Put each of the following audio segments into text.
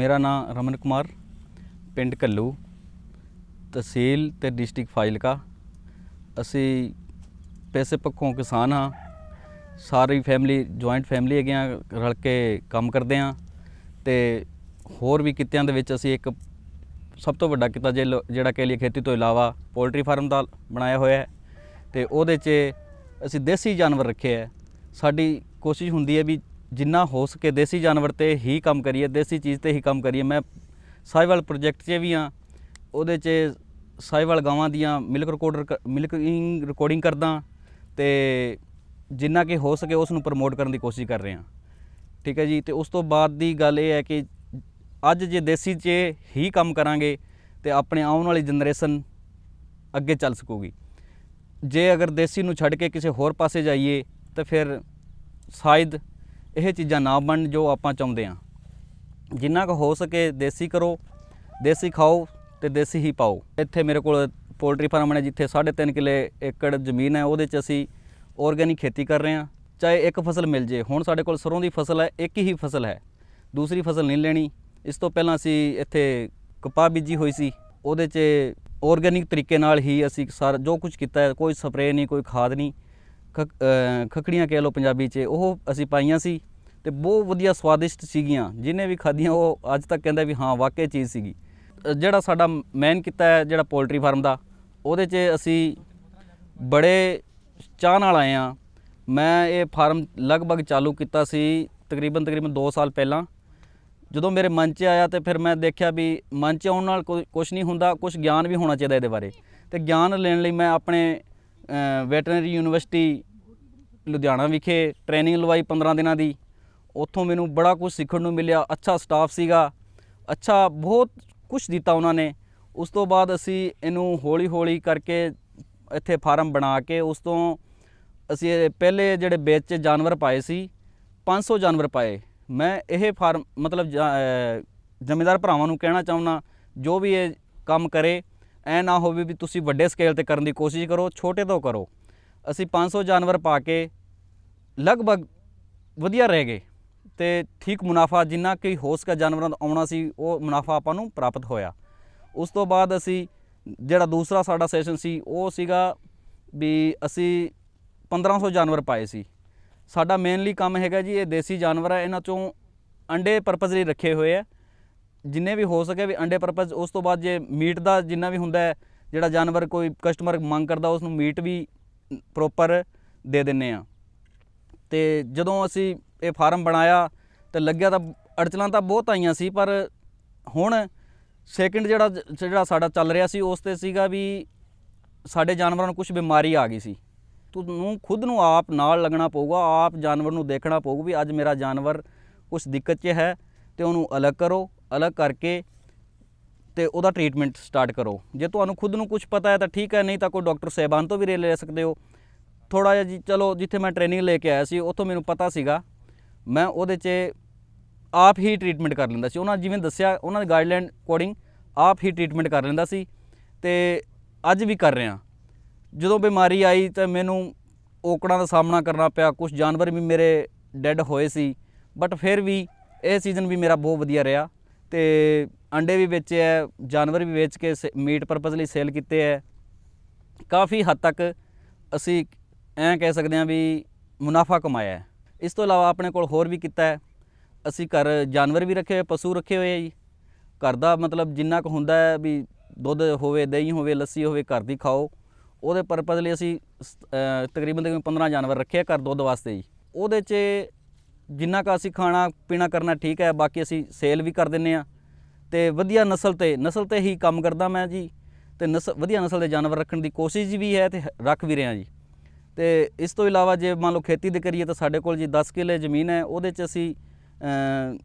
ਮੇਰਾ ਨਾਮ ਰਮਨ ਕੁਮਾਰ, ਪਿੰਡ ਕੱਲੂ ਤਹਿਸੀਲ ਤੇ ਡਿਸਟ੍ਰਿਕਟ ਫਾਜ਼ਿਲਕਾ। ਅਸੀਂ ਪੈਸੇ ਪੱਖੋਂ ਕਿਸਾਨ ਹਾਂ, ਸਾਰੀ ਫੈਮਿਲੀ, ਜੁਆਇੰਟ ਫੈਮਿਲੀ ਹੈਗੇ ਆ, ਰਲ ਕੇ ਕੰਮ ਕਰਦੇ ਆ ਤੇ ਹੋਰ ਵੀ ਕਿੱਤਿਆਂ ਦੇ ਵਿੱਚ ਅਸੀਂ ਇੱਕ ਸਭ ਤੋਂ ਵੱਡਾ ਕਿੱਤਾ ਜੇ ਲ- ਜਿਹੜਾ ਕਹਿ ਲਈਏ ਖੇਤੀ ਤੋਂ ਇਲਾਵਾ ਪੋਲਟਰੀ ਫਾਰਮ ਦਾ ਬਣਾਇਆ ਹੋਇਆ ਹੈ ਤੇ ਉਹਦੇ 'ਚ ਅਸੀਂ ਦੇਸੀ ਜਾਨਵਰ ਰੱਖੇ ਹੈ। ਸਾਡੀ ਕੋਸ਼ਿਸ਼ ਹੁੰਦੀ ਹੈ ਵੀ ਜਿੰਨਾ ਹੋ ਸਕੇ ਦੇਸੀ ਜਾਨਵਰ ਤੇ ਹੀ ਕੰਮ ਕਰੀਏ, ਦੇਸੀ ਚੀਜ਼ ਤੇ ਹੀ ਕੰਮ ਕਰੀਏ। ਮੈਂ ਸਾਈਵਾਲ ਪ੍ਰੋਜੈਕਟ 'ਚ ਵੀ ਹਾਂ, ਉਹਦੇ 'ਚ ਸਾਈਵਾਲ ਗਾਵਾਂ ਦੀਆਂ ਮਿਲਕ ਰਿਕਾਰਡਰ ਮਿਲਕਿੰਗ ਰਿਕਾਰਡਿੰਗ ਕਰਦਾ ਤੇ ਜਿੰਨਾ ਕਿ ਹੋ ਸਕੇ ਉਸ ਨੂੰ ਪ੍ਰਮੋਟ ਕਰਨ ਦੀ ਕੋਸ਼ਿਸ਼ ਕਰ ਰਹੇ ਹਾਂ। ਠੀਕ ਹੈ ਜੀ? ਤੇ ਉਸ ਤੋਂ ਬਾਅਦ ਦੀ ਗੱਲ ਇਹ ਹੈ ਕਿ ਅੱਜ ਜੇ ਦੇਸੀ 'ਚ ਹੀ ਕੰਮ ਕਰਾਂਗੇ ਤੇ ਆਪਣੇ ਆਉਣ ਵਾਲੀ ਜਨਰੇਸ਼ਨ ਅੱਗੇ ਚੱਲ ਸਕੂਗੀ। ਜੇ ਅਗਰ ਦੇਸੀ ਨੂੰ ਛੱਡ ਕੇ ਕਿਸੇ ਹੋਰ ਪਾਸੇ ਜਾਈਏ, ਤਾਂ ਫਿਰ ਸ਼ਾਇਦ ਇਹ ਚੀਜ਼ਾਂ ਨਾ ਬਣਨ ਜੋ ਆਪਾਂ ਚਾਹੁੰਦੇ ਹਾਂ। ਜਿੰਨਾ ਕੁ ਹੋ ਸਕੇ ਦੇਸੀ ਕਰੋ, ਦੇਸੀ ਖਾਓ ਤੇ ਦੇਸੀ ਹੀ ਪਾਓ। ਇੱਥੇ ਮੇਰੇ ਕੋਲ ਪੋਲਟਰੀ ਫਾਰਮ ਹੈ ਜਿੱਥੇ 3.5 ਕਿੱਲੇ ਏਕੜ ਜ਼ਮੀਨ ਹੈ, ਉਹਦੇ 'ਚ ਅਸੀਂ ਆਰਗੈਨਿਕ ਖੇਤੀ ਕਰ ਰਹੇ ਹਾਂ। ਚਾਹੇ ਇੱਕ ਫਸਲ ਮਿਲ ਜੇ, ਹੁਣ ਸਾਡੇ ਕੋਲ ਸਰੋਂ ਦੀ ਫਸਲ ਹੈ, ਇੱਕ ਹੀ ਫਸਲ ਹੈ। ਦੂਸਰੀ ਫਸਲ ਨਹੀਂ ਲੈਣੀ। ਇਸ ਤੋਂ ਪਹਿਲਾਂ ਅਸੀਂ ਇੱਥੇ ਕਪਾਹ ਬੀਜੀ ਹੋਈ ਸੀ। ਉਹਦੇ 'ਚ ਆਰਗੈਨਿਕ ਤਰੀਕੇ ਨਾਲ ਹੀ ਅਸੀਂ ਸਾਰਾ, ਜੋ ਕੁਝ ਕੀਤਾ ਹੈ, ਕੋਈ ਸਪਰੇਅ ਨਹੀਂ, ਕੋਈ ਖਾਦ ਨਹੀਂ। ਖਕ- ਅਹ ਖਖੜੀਆਂ ਕਹਿ ਲਓ ਪੰਜਾਬੀ 'ਚ, ਉਹ ਅਸੀਂ ਪਾਈਆਂ ਸੀ। ਤੇ ਬਹੁਤ ਵਧੀਆ ਸਵਾਦਿਸ਼ਟ ਸੀਗੀਆਂ, ਜਿਹਨੇ ਵੀ ਖਾਧੀਆਂ, ਉਹ ਅੱਜ ਤੱਕ ਕਹਿੰਦਾ ਵੀ ਹਾਂ, ਵਾਕਈ ਚੀਜ਼ ਸੀਗੀ। ਜਿਹੜਾ ਸਾਡਾ ਮੇਨ ਕੀਤਾ ਹੈ, ਜਿਹੜਾ ਪੋਲਟਰੀ ਫਾਰਮ ਦਾ, ਉਹਦੇ 'ਚ ਅਸੀਂ ਬੜੇ ਚਾਹ ਨਾਲ ਆਏ ਆ ਮੈਂ ਇਹ ਫਾਰਮ ਲਗਭਗ ਚਾਲੂ ਕੀਤਾ ਸੀ ਤਕਰੀਬਨ ਤਕਰੀਬਨ 2 ਸਾਲ ਪਹਿਲਾਂ। ਜਦੋਂ ਮੇਰੇ ਮਨ 'ਚ ਆਇਆ ਤੇ ਫਿਰ ਮੈਂ ਦੇਖਿਆ ਵੀ ਮਨ 'ਚ ਆਉਣ ਨਾਲ ਕੁਝ ਨਹੀਂ ਹੁੰਦਾ ਕੁਝ ਗਿਆਨ ਵੀ ਹੋਣਾ ਚਾਹੀਦਾ ਇਹਦੇ ਬਾਰੇ। ਤੇ ਗਿਆਨ ਲੈਣ ਲਈ ਮੈਂ ਆਪਣੇ ਵੈਟਰਨਰੀ ਯੂਨੀਵਰਸਿਟੀ ਲੁਧਿਆਣਾ ਵਿਖੇ ਟ੍ਰੇਨਿੰਗ ਲਵਾਈ 15 ਦਿਨਾਂ ਦੀ। ਉੱਥੋਂ ਮੈਨੂੰ ਬੜਾ ਕੁਝ ਸਿੱਖਣ ਨੂੰ ਮਿਲਿਆ, ਅੱਛਾ ਸਟਾਫ ਸੀਗਾ, ਅੱਛਾ ਬਹੁਤ ਕੁਝ ਦਿੱਤਾ ਉਹਨਾਂ ਨੇ। ਉਸ ਤੋਂ ਬਾਅਦ ਅਸੀਂ ਇਹਨੂੰ ਹੌਲੀ ਹੌਲੀ ਕਰਕੇ ਇੱਥੇ ਫਾਰਮ ਬਣਾ ਕੇ ਉਸ ਤੋਂ ਅਸੀਂ ਪਹਿਲੇ ਜਿਹੜੇ ਵੇਚ 'ਚ ਜਾਨਵਰ ਪਾਏ ਸੀ 500 ਜਾਨਵਰ ਪਾਏ। ਮੈਂ ਇਹ ਫਾਰਮ ਮਤਲਬ ਜਾ- ਭਰਾਵਾਂ ਨੂੰ ਕਹਿਣਾ ਚਾਹੁੰਦਾ, ਜੋ ਵੀ ਇਹ ਕੰਮ ਕਰੇ, ਐ ਨਾ ਹੋਵੇ ਵੀ ਤੁਸੀਂ ਵੱਡੇ ਸਕੇਲ ਤੇ ਕਰਨ ਦੀ ਕੋਸ਼ਿਸ਼ ਕਰੋ, ਛੋਟੇ ਤੋਂ ਕਰੋ। ਅਸੀਂ 500 ਜਾਨਵਰ ਪਾ ਕੇ ਲਗਭਗ ਵਧੀਆ ਰਹਿ ਗਏ। ਤੇ ਠੀਕ ਮੁਨਾਫਾ ਜਿੰਨਾ ਕਿ ਹੋ ਸਕਾ ਜਾਨਵਰਾਂ ਦਾ ਆਉਣਾ ਸੀ, ਉਹ ਮੁਨਾਫਾ ਆਪਾਂ ਨੂੰ ਪ੍ਰਾਪਤ ਹੋਇਆ। ਉਸ ਤੋਂ ਬਾਅਦ ਅਸੀਂ ਜਿਹੜਾ ਦੂਸਰਾ ਸਾਡਾ ਸੈਸ਼ਨ ਸੀ, ਉਹ ਸੀਗਾ ਵੀ ਅਸੀਂ 1500 ਜਾਨਵਰ ਪਾਏ ਸੀ। ਸਾਡਾ ਮੇਨਲੀ ਕੰਮ ਹੈਗਾ ਜੀ, ਇਹ ਦੇਸੀ ਜਾਨਵਰ ਹੈ ਇਹਨਾਂ ਚੋਂ ਅੰਡੇ ਪਰਪਸ ਲਈ ਰੱਖੇ ਹੋਏ ਆ। ਜਿੰਨੇ ਵੀ ਹੋ ਸਕੇ ਵੀ ਅੰਡੇ ਪਰਪਸ ਉਸ ਤੋਂ ਬਾਅਦ ਜੇ ਮੀਟ ਦਾ ਜਿੰਨਾ ਵੀ ਹੁੰਦਾ ਹੈ, ਜਿਹੜਾ ਜਾਨਵਰ ਕੋਈ ਕਸਟਮਰ ਮੰਗ ਕਰਦਾ ਉਸ ਨੂੰ ਮੀਟ ਵੀ ਪ੍ਰੋਪਰ ਦੇ ਦਿੰਨੇ ਆ। ਤੇ ਜਦੋਂ ਅਸੀਂ ਇਹ ਫਾਰਮ ਬਣਾਇਆ ਤੇ ਲੱਗਿਆ ਤਾਂ ਅੜਚਲਾਂ ਤਾਂ ਬਹੁਤ ਆਈਆਂ ਸੀ, ਪਰ ਹੁਣ ਸੈਕਿੰਡ ਜਿਹੜਾ ਜਿਹੜਾ ਸਾਡਾ ਚੱਲ ਰਿਹਾ ਸੀ, ਉਸ ਤੇ ਸੀਗਾ ਵੀ ਸਾਡੇ ਜਾਨਵਰਾਂ ਨੂੰ ਕੁਝ ਬਿਮਾਰੀ ਆ ਗਈ ਸੀ। ਤੁਹਾਨੂੰ ਖੁਦ ਨੂੰ ਆਪ ਨਾਲ ਲੱਗਣਾ ਪਊਗਾ, ਆਪ ਜਾਨਵਰ ਨੂੰ ਦੇਖਣਾ ਪਊਗਾ ਵੀ ਅੱਜ ਮੇਰਾ ਜਾਨਵਰ ਕੁਝ ਦਿੱਕਤ 'ਚ ਹੈ ਤੇ ਉਹਨੂੰ ਅਲੱਗ ਕਰੋ, ਅਲੱਗ ਕਰਕੇ ਤੇ ਉਹਦਾ ਟ੍ਰੀਟਮੈਂਟ ਸਟਾਰਟ ਕਰੋ। ਜੇ ਤੁਹਾਨੂੰ ਖੁਦ ਨੂੰ ਕੁਝ ਪਤਾ ਹੈ ਤਾਂ ਠੀਕ ਹੈ, ਨਹੀਂ ਤਾਂ ਕੋਈ ਡਾਕਟਰ ਸਹਿਬਾਨ ਤੋਂ ਵੀ ਰੇ ਲੈ ਸਕਦੇ ਹੋ। ਥੋੜਾ ਜਿਹਾ ਜੀ, ਚਲੋ ਜਿੱਥੇ ਮੈਂ ਟ੍ਰੇਨਿੰਗ ਲੈ ਕੇ ਆਇਆ ਸੀ, ਉੱਥੋਂ ਮੈਨੂੰ ਪਤਾ ਸੀਗਾ ਮੈਂ ਉਹਦੇ 'ਚ ਆਪ ਹੀ ਟ੍ਰੀਟਮੈਂਟ ਕਰ ਲੈਂਦਾ ਸੀ। ਉਹਨਾਂ ਜਿਵੇਂ ਦੱਸਿਆ, ਉਹਨਾਂ ਦੀ ਗਾਈਡਲਾਈਨ ਅਕੋਰਡਿੰਗ ਆਪ ਹੀ ਟ੍ਰੀਟਮੈਂਟ ਕਰ ਲੈਂਦਾ ਸੀ ਤੇ ਅੱਜ ਵੀ ਕਰ ਰਿਹਾ। ਜਦੋਂ ਬਿਮਾਰੀ ਆਈ ਤਾਂ ਮੈਨੂੰ ਔਕੜਾਂ ਦਾ ਸਾਹਮਣਾ ਕਰਨਾ ਪਿਆ ਕੁਝ ਜਾਨਵਰ ਵੀ ਮੇਰੇ ਡੈੱਡ ਹੋਏ ਸੀ। ਬਟ ਫਿਰ ਵੀ ਇਹ ਸੀਜ਼ਨ ਵੀ ਮੇਰਾ ਬਹੁਤ ਵਧੀਆ ਰਿਹਾ ਤੇ ਅੰਡੇ ਵੀ ਵੇਚੇ ਹੈ ਜਾਨਵਰ ਵੀ ਵੇਚ ਕੇ ਮੀਟ ਪਰਪਸ ਲਈ ਸੇਲ ਕੀਤੇ ਹੈ ਕਾਫੀ ਹੱਦ ਤੱਕ ਅਸੀਂ ਐਂ ਕਹਿ ਸਕਦੇ ਹਾਂ ਵੀ ਮੁਨਾਫਾ ਕਮਾਇਆ ਹੈ ਇਸ ਤੋਂ ਇਲਾਵਾ ਆਪਣੇ ਕੋਲ ਹੋਰ ਵੀ ਕੀਤਾ ਹੈ। ਅਸੀਂ ਘਰ ਜਾਨਵਰ ਵੀ ਰੱਖੇ ਹੋਏ, ਪਸ਼ੂ ਰੱਖੇ ਹੋਏ ਆ ਜੀ। ਘਰ ਦਾ ਮਤਲਬ ਜਿੰਨਾ ਕੁ ਹੁੰਦਾ ਹੈ ਵੀ ਦੁੱਧ ਹੋਵੇ, ਦਹੀਂ ਹੋਵੇ, ਲੱਸੀ ਹੋਵੇ, ਘਰ ਦੀ ਖਾਓ। ਉਹਦੇ ਪਰਪਸ ਲਈ ਅਸੀਂ ਸ- ਤਕਰੀਬਨ ਤਕਰੀਬਨ 15 ਜਾਨਵਰ ਰੱਖੇ ਘਰ ਦੁੱਧ ਵਾਸਤੇ ਜੀ। ਉਹਦੇ 'ਚ ਜਿੰਨਾ ਕੁ ਅਸੀਂ ਖਾਣਾ ਪੀਣਾ ਕਰਨਾ ਠੀਕ ਹੈ, ਬਾਕੀ ਅਸੀਂ ਸੇਲ ਵੀ ਕਰ ਦਿੰਨੇ ਆ। ਤੇ ਵਧੀਆ ਨਸਲ ਤੇ ਨਸਲ ਤੇ ਹੀ ਕੰਮ ਕਰਦਾ ਮੈਂ ਜੀ। ਤੇ ਨਸਲ ਵਧੀਆ ਨਸਲ ਦੇ ਜਾਨਵਰ ਰੱਖਣ ਦੀ ਕੋਸ਼ਿਸ਼ ਵੀ ਹੈ ਤੇ ਰੱਖ ਵੀ ਰਿਹਾ ਜੀ। ਤੇ ਇਸ ਤੋਂ ਇਲਾਵਾ ਜੇ ਮੰਨ ਲਓ ਖੇਤੀ ਦੀ ਕਰੀਏ ਤਾਂ ਸਾਡੇ ਕੋਲ ਜੀ 10 ਕਿੱਲੇ ਜ਼ਮੀਨ ਹੈ, ਉਹਦੇ 'ਚ ਅਸੀਂ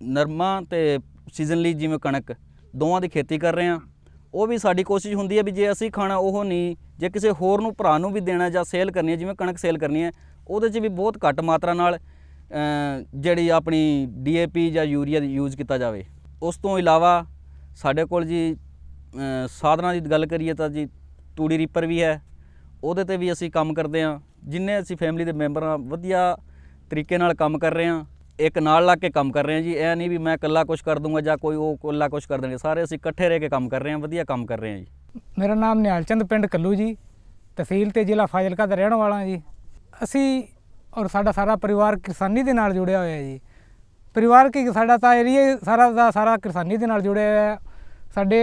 ਨਰਮਾ ਤੇ ਸੀਜ਼ਨਲੀ ਜਿਵੇਂ ਕਣਕ, ਦੋਵਾਂ ਦੀ ਖੇਤੀ ਕਰ ਰਹੇ ਹਾਂ। ਉਹ ਵੀ ਸਾਡੀ ਕੋਸ਼ਿਸ਼ ਹੁੰਦੀ ਹੈ ਵੀ ਜੇ ਅਸੀਂ ਖਾਣਾ ਉਹ ਨਹੀਂ, ਜੇ ਕਿਸੇ ਹੋਰ ਨੂੰ, ਭਰਾ ਨੂੰ ਵੀ ਦੇਣਾ ਜਾਂ ਸੇਲ ਕਰਨੀ ਹੈ, ਜਿਵੇਂ ਕਣਕ ਸੇਲ ਕਰਨੀ ਹੈ, ਉਹਦੇ 'ਚ ਵੀ ਬਹੁਤ ਘੱਟ ਮਾਤਰਾ ਨਾਲ ਜਿਹੜੀ ਆਪਣੀ ਡੀਏਪੀ ਜਾਂ ਯੂਰੀਆ ਯੂਜ਼ ਕੀਤਾ ਜਾਵੇ। ਉਸ ਤੋਂ ਇਲਾਵਾ ਸਾਡੇ ਕੋਲ ਜੀ ਸਾਧਨਾਂ ਦੀ ਗੱਲ ਕਰੀਏ ਤਾਂ ਜੀ ਤੂੜੀ ਰੀਪਰ ਵੀ ਹੈ, ਉਹਦੇ ਤੇ ਵੀ ਅਸੀਂ ਕੰਮ ਕਰਦੇ ਹਾਂ। ਜਿੰਨੇ ਅਸੀਂ ਫੈਮਿਲੀ ਦੇ ਮੈਂਬਰ ਹਾਂ ਵਧੀਆ ਤਰੀਕੇ ਨਾਲ ਕੰਮ ਕਰ ਰਹੇ ਹਾਂ ਇੱਕ ਨਾਲ ਲੱਗ ਕੇ ਕੰਮ ਕਰ ਰਹੇ ਹਾਂ ਜੀ। ਇਹ ਨਹੀਂ ਵੀ ਮੈਂ ਇਕੱਲਾ ਕੁਝ ਕਰ ਦੂੰਗਾ ਜਾਂ ਕੋਈ ਉਹ ਇਕੱਲਾ ਕੁਝ ਕਰ ਦੇਣਗੇ। ਸਾਰੇ ਅਸੀਂ ਇਕੱਠੇ ਰਹਿ ਕੇ ਕੰਮ ਕਰ ਰਹੇ ਹਾਂ ਵਧੀਆ ਕੰਮ ਕਰ ਰਹੇ ਹਾਂ ਜੀ। ਮੇਰਾ ਨਾਮ ਨਿਹਾਲ ਚੰਦ ਪਿੰਡ ਕੱਲੂ ਜੀ। ਤਹਿਸੀਲ ਤੇ ਜ਼ਿਲ੍ਹਾ ਫਾਜ਼ਿਲਕਾ ਦਾ ਰਹਿਣ ਵਾਲਾ ਜੀ। ਅਸੀਂ ਔਰ ਸਾਡਾ ਸਾਰਾ ਪਰਿਵਾਰ ਕਿਸਾਨੀ ਦੇ ਨਾਲ ਜੁੜਿਆ ਹੋਇਆ ਜੀ। ਪਰਿਵਾਰ ਕੀ ਸਾਡਾ ਤਾਂ ਏਰੀਆ ਸਾਰਾ ਦਾ ਸਾਰਾ ਕਿਸਾਨੀ ਦੇ ਨਾਲ ਜੁੜਿਆ ਹੋਇਆ ਸਾਡੇ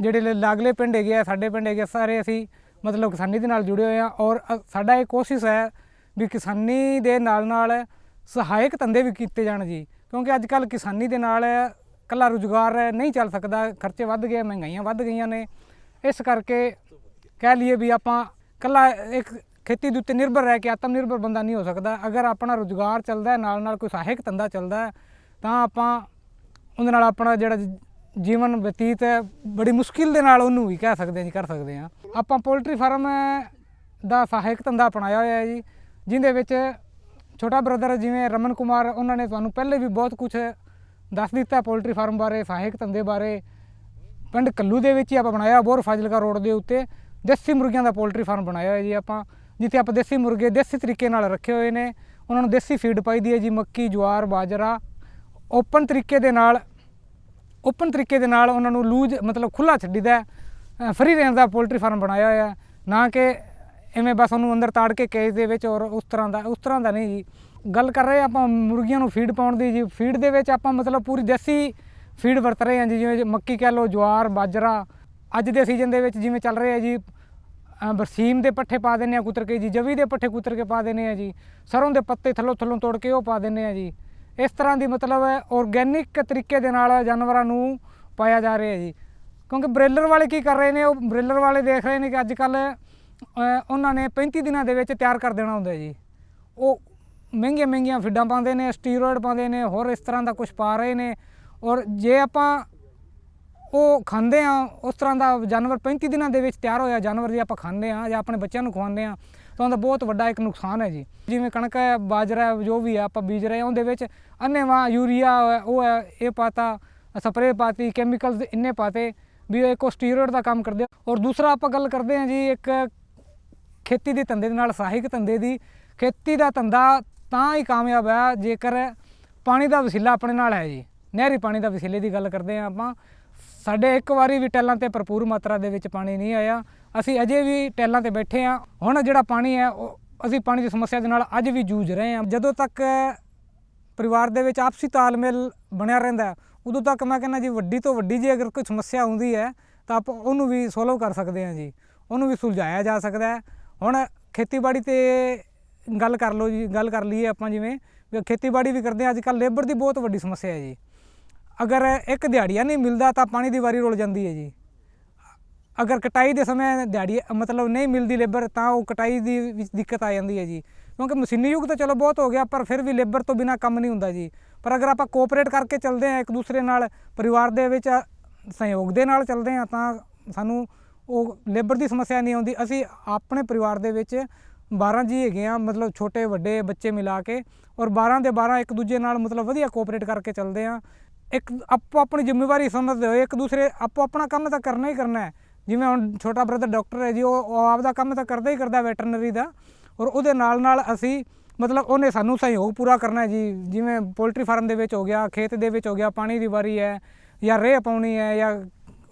ਜਿਹੜੇ ਲਾਗਲੇ ਪਿੰਡ ਹੈਗੇ ਆ ਸਾਡੇ ਪਿੰਡ ਹੈਗੇ ਆ, ਸਾਰੇ ਅਸੀਂ ਮਤਲਬ ਕਿਸਾਨੀ ਦੇ ਨਾਲ ਜੁੜੇ ਹੋਏ ਆ ਔਰ ਸਾਡਾ ਇਹ ਕੋਸ਼ਿਸ਼ ਹੈ ਵੀ ਕਿਸਾਨੀ ਦੇ ਨਾਲ ਨਾਲ ਸਹਾਇਕ ਧੰਦੇ ਵੀ ਕੀਤੇ ਜਾਣ ਜੀ। ਕਿਉਂਕਿ ਅੱਜ ਕੱਲ ਕਿਸਾਨੀ ਦੇ ਨਾਲ ਕੱਲਾ ਰੁਜ਼ਗਾਰ ਨਹੀਂ ਚੱਲ ਸਕਦਾ, ਖਰਚੇ ਵੱਧ ਗਏ, ਮਹਿੰਗਾਈਆਂ ਵੱਧ ਗਈਆਂ ਨੇ। ਇਸ ਕਰਕੇ ਕਹਿ ਲਈਏ ਵੀ ਆਪਾਂ ਕੱਲਾ ਇੱਕ ਖੇਤੀ ਦੇ ਉੱਤੇ ਨਿਰਭਰ ਰਹਿ ਕੇ ਆਤਮ ਨਿਰਭਰ ਬੰਦਾ ਨਹੀਂ ਹੋ ਸਕਦਾ। ਅਗਰ ਆਪਣਾ ਰੁਜ਼ਗਾਰ ਚੱਲਦਾ ਹੈ ਨਾਲ ਨਾਲ ਕੋਈ ਸਹਾਇਕ ਧੰਦਾ ਚੱਲਦਾ ਹੈ, ਤਾਂ ਆਪਾਂ ਉਹਦੇ ਨਾਲ ਆਪਣਾ ਜਿਹੜਾ ਜੀਵਨ ਬਤੀਤ ਬੜੀ ਮੁਸ਼ਕਿਲ ਦੇ ਨਾਲ ਉਹਨੂੰ ਵੀ ਕਹਿ ਸਕਦੇ ਹਾਂ ਜੀ, ਕਰ ਸਕਦੇ ਹਾਂ। ਆਪਾਂ ਪੋਲਟਰੀ ਫਾਰਮ ਦਾ ਸਹਾਇਕ ਧੰਦਾ ਅਪਣਾਇਆ ਹੋਇਆ ਹੈ ਜੀ ਜਿਹਦੇ ਵਿੱਚ ਛੋਟਾ ਬ੍ਰਦਰ ਜਿਵੇਂ ਰਮਨ ਕੁਮਾਰ, ਉਹਨਾਂ ਨੇ ਤੁਹਾਨੂੰ ਪਹਿਲੇ ਵੀ ਬਹੁਤ ਕੁਝ ਦੱਸ ਦਿੱਤਾ ਪੋਲਟਰੀ ਫਾਰਮ ਬਾਰੇ, ਸਹਾਇਕ ਧੰਦੇ ਬਾਰੇ। ਪਿੰਡ ਕੱਲੂ ਦੇ ਵਿੱਚ ਹੀ ਆਪਾਂ ਬਣਾਇਆ, ਬੋਰ ਫਾਜ਼ਿਲਕਾ ਰੋਡ ਦੇ ਉੱਤੇ। ਦੇਸੀ ਮੁਰਗੀਆਂ ਦਾ ਪੋਲਟਰੀ ਫਾਰਮ ਬਣਾਇਆ ਹੋਇਆ ਜੀ ਆਪਾਂ, ਜਿੱਥੇ ਆਪਾਂ ਦੇਸੀ ਮੁਰਗੇ ਦੇਸੀ ਤਰੀਕੇ ਨਾਲ ਰੱਖੇ ਹੋਏ ਨੇ। ਉਹਨਾਂ ਨੂੰ ਦੇਸੀ ਫੀਡ ਪਾਈ ਦੀ ਹੈ ਜੀ, ਮੱਕੀ, ਜਵਾਰ, ਬਾਜਰਾ। ਓਪਨ ਤਰੀਕੇ ਦੇ ਨਾਲ ਓਪਨ ਤਰੀਕੇ ਦੇ ਨਾਲ ਉਹਨਾਂ ਨੂੰ ਲੂਜ, ਮਤਲਬ ਖੁੱਲਾ ਛੱਡੀਦਾ ਫਰੀ ਰੇਂਜ ਦਾ ਪੋਲਟਰੀ ਫਾਰਮ ਬਣਾਇਆ ਹੋਇਆ ਨਾ ਕਿ ਐਵੇਂ ਬਸ ਉਹਨੂੰ ਅੰਦਰ ਤਾੜ ਕੇ ਕੇਜ ਦੇ ਵਿੱਚ ਔਰ ਉਸ ਤਰ੍ਹਾਂ ਦਾ, ਉਸ ਤਰ੍ਹਾਂ ਦਾ ਨਹੀਂ ਜੀ। ਗੱਲ ਕਰ ਰਹੇ ਆਪਾਂ ਮੁਰਗੀਆਂ ਨੂੰ ਫੀਡ ਪਾਉਣ ਦੀ ਜੀ। ਫੀਡ ਦੇ ਵਿੱਚ ਆਪਾਂ ਮਤਲਬ ਪੂਰੀ ਦੇਸੀ ਫੀਡ ਵਰਤ ਰਹੇ ਹਾਂ ਜੀ। ਜਿਵੇਂ ਮੱਕੀ ਕਹਿ ਲਓ, ਜਵਾਰ, ਬਾਜਰਾ। ਅੱਜ ਦੇ ਸੀਜ਼ਨ ਦੇ ਵਿੱਚ ਜਿਵੇਂ ਚੱਲ ਰਹੇ ਆ ਜੀ ਬਰਸੀਮ ਦੇ ਪੱਠੇ ਪਾ ਦਿੰਦੇ ਆ ਕੁਤਰ ਕੇ ਜੀ। ਜਵੀ ਦੇ ਪੱਠੇ ਕੁਤਰ ਕੇ ਪਾ ਦਿੰਦੇ ਆ ਜੀ। ਸਰੋਂ ਦੇ ਪੱਤੇ ਥੱਲੋਂ ਥੱਲੋਂ ਤੋੜ ਕੇ ਉਹ ਪਾ ਦਿੰਦੇ ਆ ਜੀ। ਇਸ ਤਰ੍ਹਾਂ ਦੀ ਮਤਲਬ ਆਰਗੈਨਿਕ ਤਰੀਕੇ ਦੇ ਨਾਲ ਜਾਨਵਰਾਂ ਨੂੰ ਪਾਇਆ ਜਾ ਰਿਹਾ ਜੀ। ਕਿਉਂਕਿ ਬ੍ਰੇਲਰ ਵਾਲੇ ਕੀ ਕਰ ਰਹੇ ਨੇ, ਉਹ ਬ੍ਰੇਲਰ ਵਾਲੇ ਦੇਖ ਰਹੇ ਨੇ ਕਿ ਅੱਜ ਕੱਲ ਉਹਨਾਂ ਨੇ 35 ਦਿਨਾਂ ਦੇ ਵਿੱਚ ਤਿਆਰ ਕਰ ਦੇਣਾ ਹੁੰਦਾ ਜੀ। ਉਹ ਮਹਿੰਗੀਆਂ ਮਹਿੰਗੀਆਂ ਫੀਡਾਂ ਪਾਉਂਦੇ ਨੇ, ਸਟੀਰੋਇਡ ਪਾਉਂਦੇ ਨੇ, ਹੋਰ ਇਸ ਤਰ੍ਹਾਂ ਦਾ ਕੁਝ ਪਾ ਰਹੇ ਨੇ। ਔਰ ਜੇ ਆਪਾਂ ਉਹ ਖਾਂਦੇ ਆ ਉਸ ਤਰ੍ਹਾਂ ਦਾ ਜਾਨਵਰ 35 ਦਿਨਾਂ ਦੇ ਵਿੱਚ ਤਿਆਰ ਹੋਇਆ, ਜਾਨਵਰ ਜੇ ਆਪਾਂ ਖਾਂਦੇ ਆ ਜਾਂ ਆਪਣੇ ਬੱਚਿਆਂ ਨੂੰ ਖਵਾਉਂਦੇ ਆ ਤਾਂ ਉਹਦਾ ਬਹੁਤ ਵੱਡਾ ਇੱਕ ਨੁਕਸਾਨ ਹੈ ਜੀ। ਜਿਵੇਂ ਕਣਕ ਹੈ ਬਾਜਰਾ ਹੈ, ਜੋ ਵੀ ਹੈ ਆਪਾਂ ਬੀਜ ਰਹੇ ਹਾਂ ਉਹਦੇ ਵਿੱਚ ਅੰਨੇਵਾਹ ਯੂਰੀਆ ਉਹ ਹੈ ਇਹ ਪਾਤਾ ਸਪਰੇਅ ਪਾਤੀ ਕੈਮੀਕਲਸ ਇੰਨੇ ਪਾਤੇ ਵੀ ਉਹ ਇੱਕ ਸਟੀਰੋਇਡ ਦਾ ਕੰਮ ਕਰਦੇ ਔਰ ਦੂਸਰਾ ਆਪਾਂ ਗੱਲ ਕਰਦੇ ਹਾਂ ਜੀ ਇੱਕ ਖੇਤੀ ਦੇ ਧੰਦੇ ਦੇ ਨਾਲ ਸਹਾਇਕ ਧੰਦੇ ਦੀ। ਖੇਤੀ ਦਾ ਧੰਦਾ ਤਾਂ ਹੀ ਕਾਮਯਾਬ ਹੈ ਜੇਕਰ ਪਾਣੀ ਦਾ ਵਸੀਲਾ ਆਪਣੇ ਨਾਲ ਹੈ ਜੀ। ਨਹਿਰੀ ਪਾਣੀ ਦਾ ਵਸੀਲੇ ਦੀ ਗੱਲ ਕਰਦੇ ਹਾਂ ਆਪਾਂ। ਸਾਡੇ ਇੱਕ ਵਾਰੀ ਵੀ ਟੈਲਾਂ ਤੇ ਭਰਪੂਰ ਮਾਤਰਾ ਦੇ ਵਿੱਚ ਪਾਣੀ ਨਹੀਂ ਆਇਆ। ਅਸੀਂ ਅਜੇ ਵੀ ਟੈਲਾਂ ਤੇ ਬੈਠੇ ਹਾਂ। ਹੁਣ ਜਿਹੜਾ ਪਾਣੀ ਹੈ, ਉਹ ਅਸੀਂ ਪਾਣੀ ਦੀ ਸਮੱਸਿਆ ਦੇ ਨਾਲ ਅੱਜ ਵੀ ਜੂਝ ਰਹੇ ਹਾਂ। ਜਦੋਂ ਤੱਕ ਪਰਿਵਾਰ ਦੇ ਵਿੱਚ ਆਪਸੀ ਤਾਲਮੇਲ ਬਣਿਆ ਰਹਿੰਦਾ ਉਦੋਂ ਤੱਕ ਮੈਂ ਕਹਿੰਦਾ ਜੀ ਵੱਡੀ ਤੋਂ ਵੱਡੀ ਜੇ ਅਗਰ ਕੋਈ ਸਮੱਸਿਆ ਆਉਂਦੀ ਹੈ, ਤਾਂ ਆਪਾਂ ਉਹਨੂੰ ਵੀ ਸੋਲਵ ਕਰ ਸਕਦੇ ਹਾਂ ਜੀ। ਉਹਨੂੰ ਵੀ ਸੁਲਝਾਇਆ ਜਾ ਸਕਦਾ ਹੈ। ਹੁਣ ਖੇਤੀਬਾੜੀ ਤੇ ਗੱਲ ਕਰ ਲਓ ਜੀ, ਗੱਲ ਕਰ ਲਈਏ ਆਪਾਂ ਜਿਵੇਂ ਵੀ ਖੇਤੀਬਾੜੀ ਵੀ ਕਰਦੇ ਹਾਂ ਅੱਜ ਕੱਲ੍ਹ ਲੇਬਰ ਦੀ ਬਹੁਤ ਵੱਡੀ ਸਮੱਸਿਆ ਹੈ ਜੀ। ਅਗਰ ਇੱਕ ਦਿਹਾੜੀਆ ਨਹੀਂ ਮਿਲਦਾ, ਤਾਂ ਪਾਣੀ ਦੀ ਵਾਰੀ ਰੁਲ ਜਾਂਦੀ ਹੈ ਜੀ। ਅਗਰ ਕਟਾਈ ਦੇ ਸਮੇਂ ਦਿਹਾੜੀ, ਮਤਲਬ ਨਹੀਂ ਮਿਲਦੀ ਲੇਬਰ, ਤਾਂ ਉਹ ਕਟਾਈ ਦੀ ਵਿੱਚ ਦਿੱਕਤ ਆ ਜਾਂਦੀ ਹੈ ਜੀ। ਕਿਉਂਕਿ ਮਸ਼ੀਨੀ ਯੁੱਗ ਤਾਂ ਚਲੋ ਬਹੁਤ ਹੋ ਗਿਆ, ਪਰ ਫਿਰ ਵੀ ਲੇਬਰ ਤੋਂ ਬਿਨਾ ਕੰਮ ਨਹੀਂ ਹੁੰਦਾ ਜੀ। ਪਰ ਅਗਰ ਆਪਾਂ ਕੋਆਪਰੇਟ ਕਰਕੇ ਚੱਲਦੇ ਹਾਂ ਇੱਕ ਦੂਸਰੇ ਨਾਲ, ਪਰਿਵਾਰ ਦੇ ਵਿੱਚ, ਸਹਿਯੋਗ ਦੇ ਨਾਲ ਚੱਲਦੇ ਹਾਂ, ਤਾਂ ਸਾਨੂੰ ਉਹ ਲੇਬਰ ਦੀ ਸਮੱਸਿਆ ਨਹੀਂ ਆਉਂਦੀ। ਅਸੀਂ ਆਪਣੇ ਪਰਿਵਾਰ ਦੇ ਵਿੱਚ 12 ਜੀ ਹੈਗੇ ਆ ਮਤਲਬ ਛੋਟੇ, ਵੱਡੇ, ਬੱਚੇ ਮਿਲਾ ਕੇ ਔਰ 12 ਦੇ 12 ਇੱਕ ਦੂਜੇ ਨਾਲ ਮਤਲਬ ਵਧੀਆ ਕੋਆਪਰੇਟ ਕਰਕੇ ਚੱਲਦੇ ਆ ਇੱਕ ਆਪੋ ਆਪਣੀ ਜ਼ਿੰਮੇਵਾਰੀ ਸਮਝਦੇ ਹੋਏ ਇੱਕ ਦੂਸਰੇ ਆਪੋ ਆਪਣਾ ਕੰਮ ਤਾਂ ਕਰਨਾ ਹੀ ਕਰਨਾ ਹੈ। ਜਿਵੇਂ ਹੁਣ ਛੋਟਾ ਬ੍ਰਦਰ ਡਾਕਟਰ ਹੈ ਜੀ, ਉਹ ਉਹ ਆਪਦਾ ਕੰਮ ਤਾਂ ਕਰਦਾ ਹੀ ਕਰਦਾ ਵੈਟਰਨਰੀ ਦਾ ਔਰ ਉਹਦੇ ਨਾਲ ਨਾਲ ਅਸੀਂ ਮਤਲਬ ਉਹਨੇ ਸਾਨੂੰ ਸਹਿਯੋਗ ਪੂਰਾ ਕਰਨਾ ਜੀ, ਜਿਵੇਂ ਪੋਲਟਰੀ ਫਾਰਮ ਦੇ ਵਿੱਚ ਹੋ ਗਿਆ, ਖੇਤ ਦੇ ਵਿੱਚ ਹੋ ਗਿਆ, ਪਾਣੀ ਦੀ ਵਾਰੀ ਹੈ ਜਾਂ ਰੇਹ ਪਾਉਣੀ ਹੈ ਜਾਂ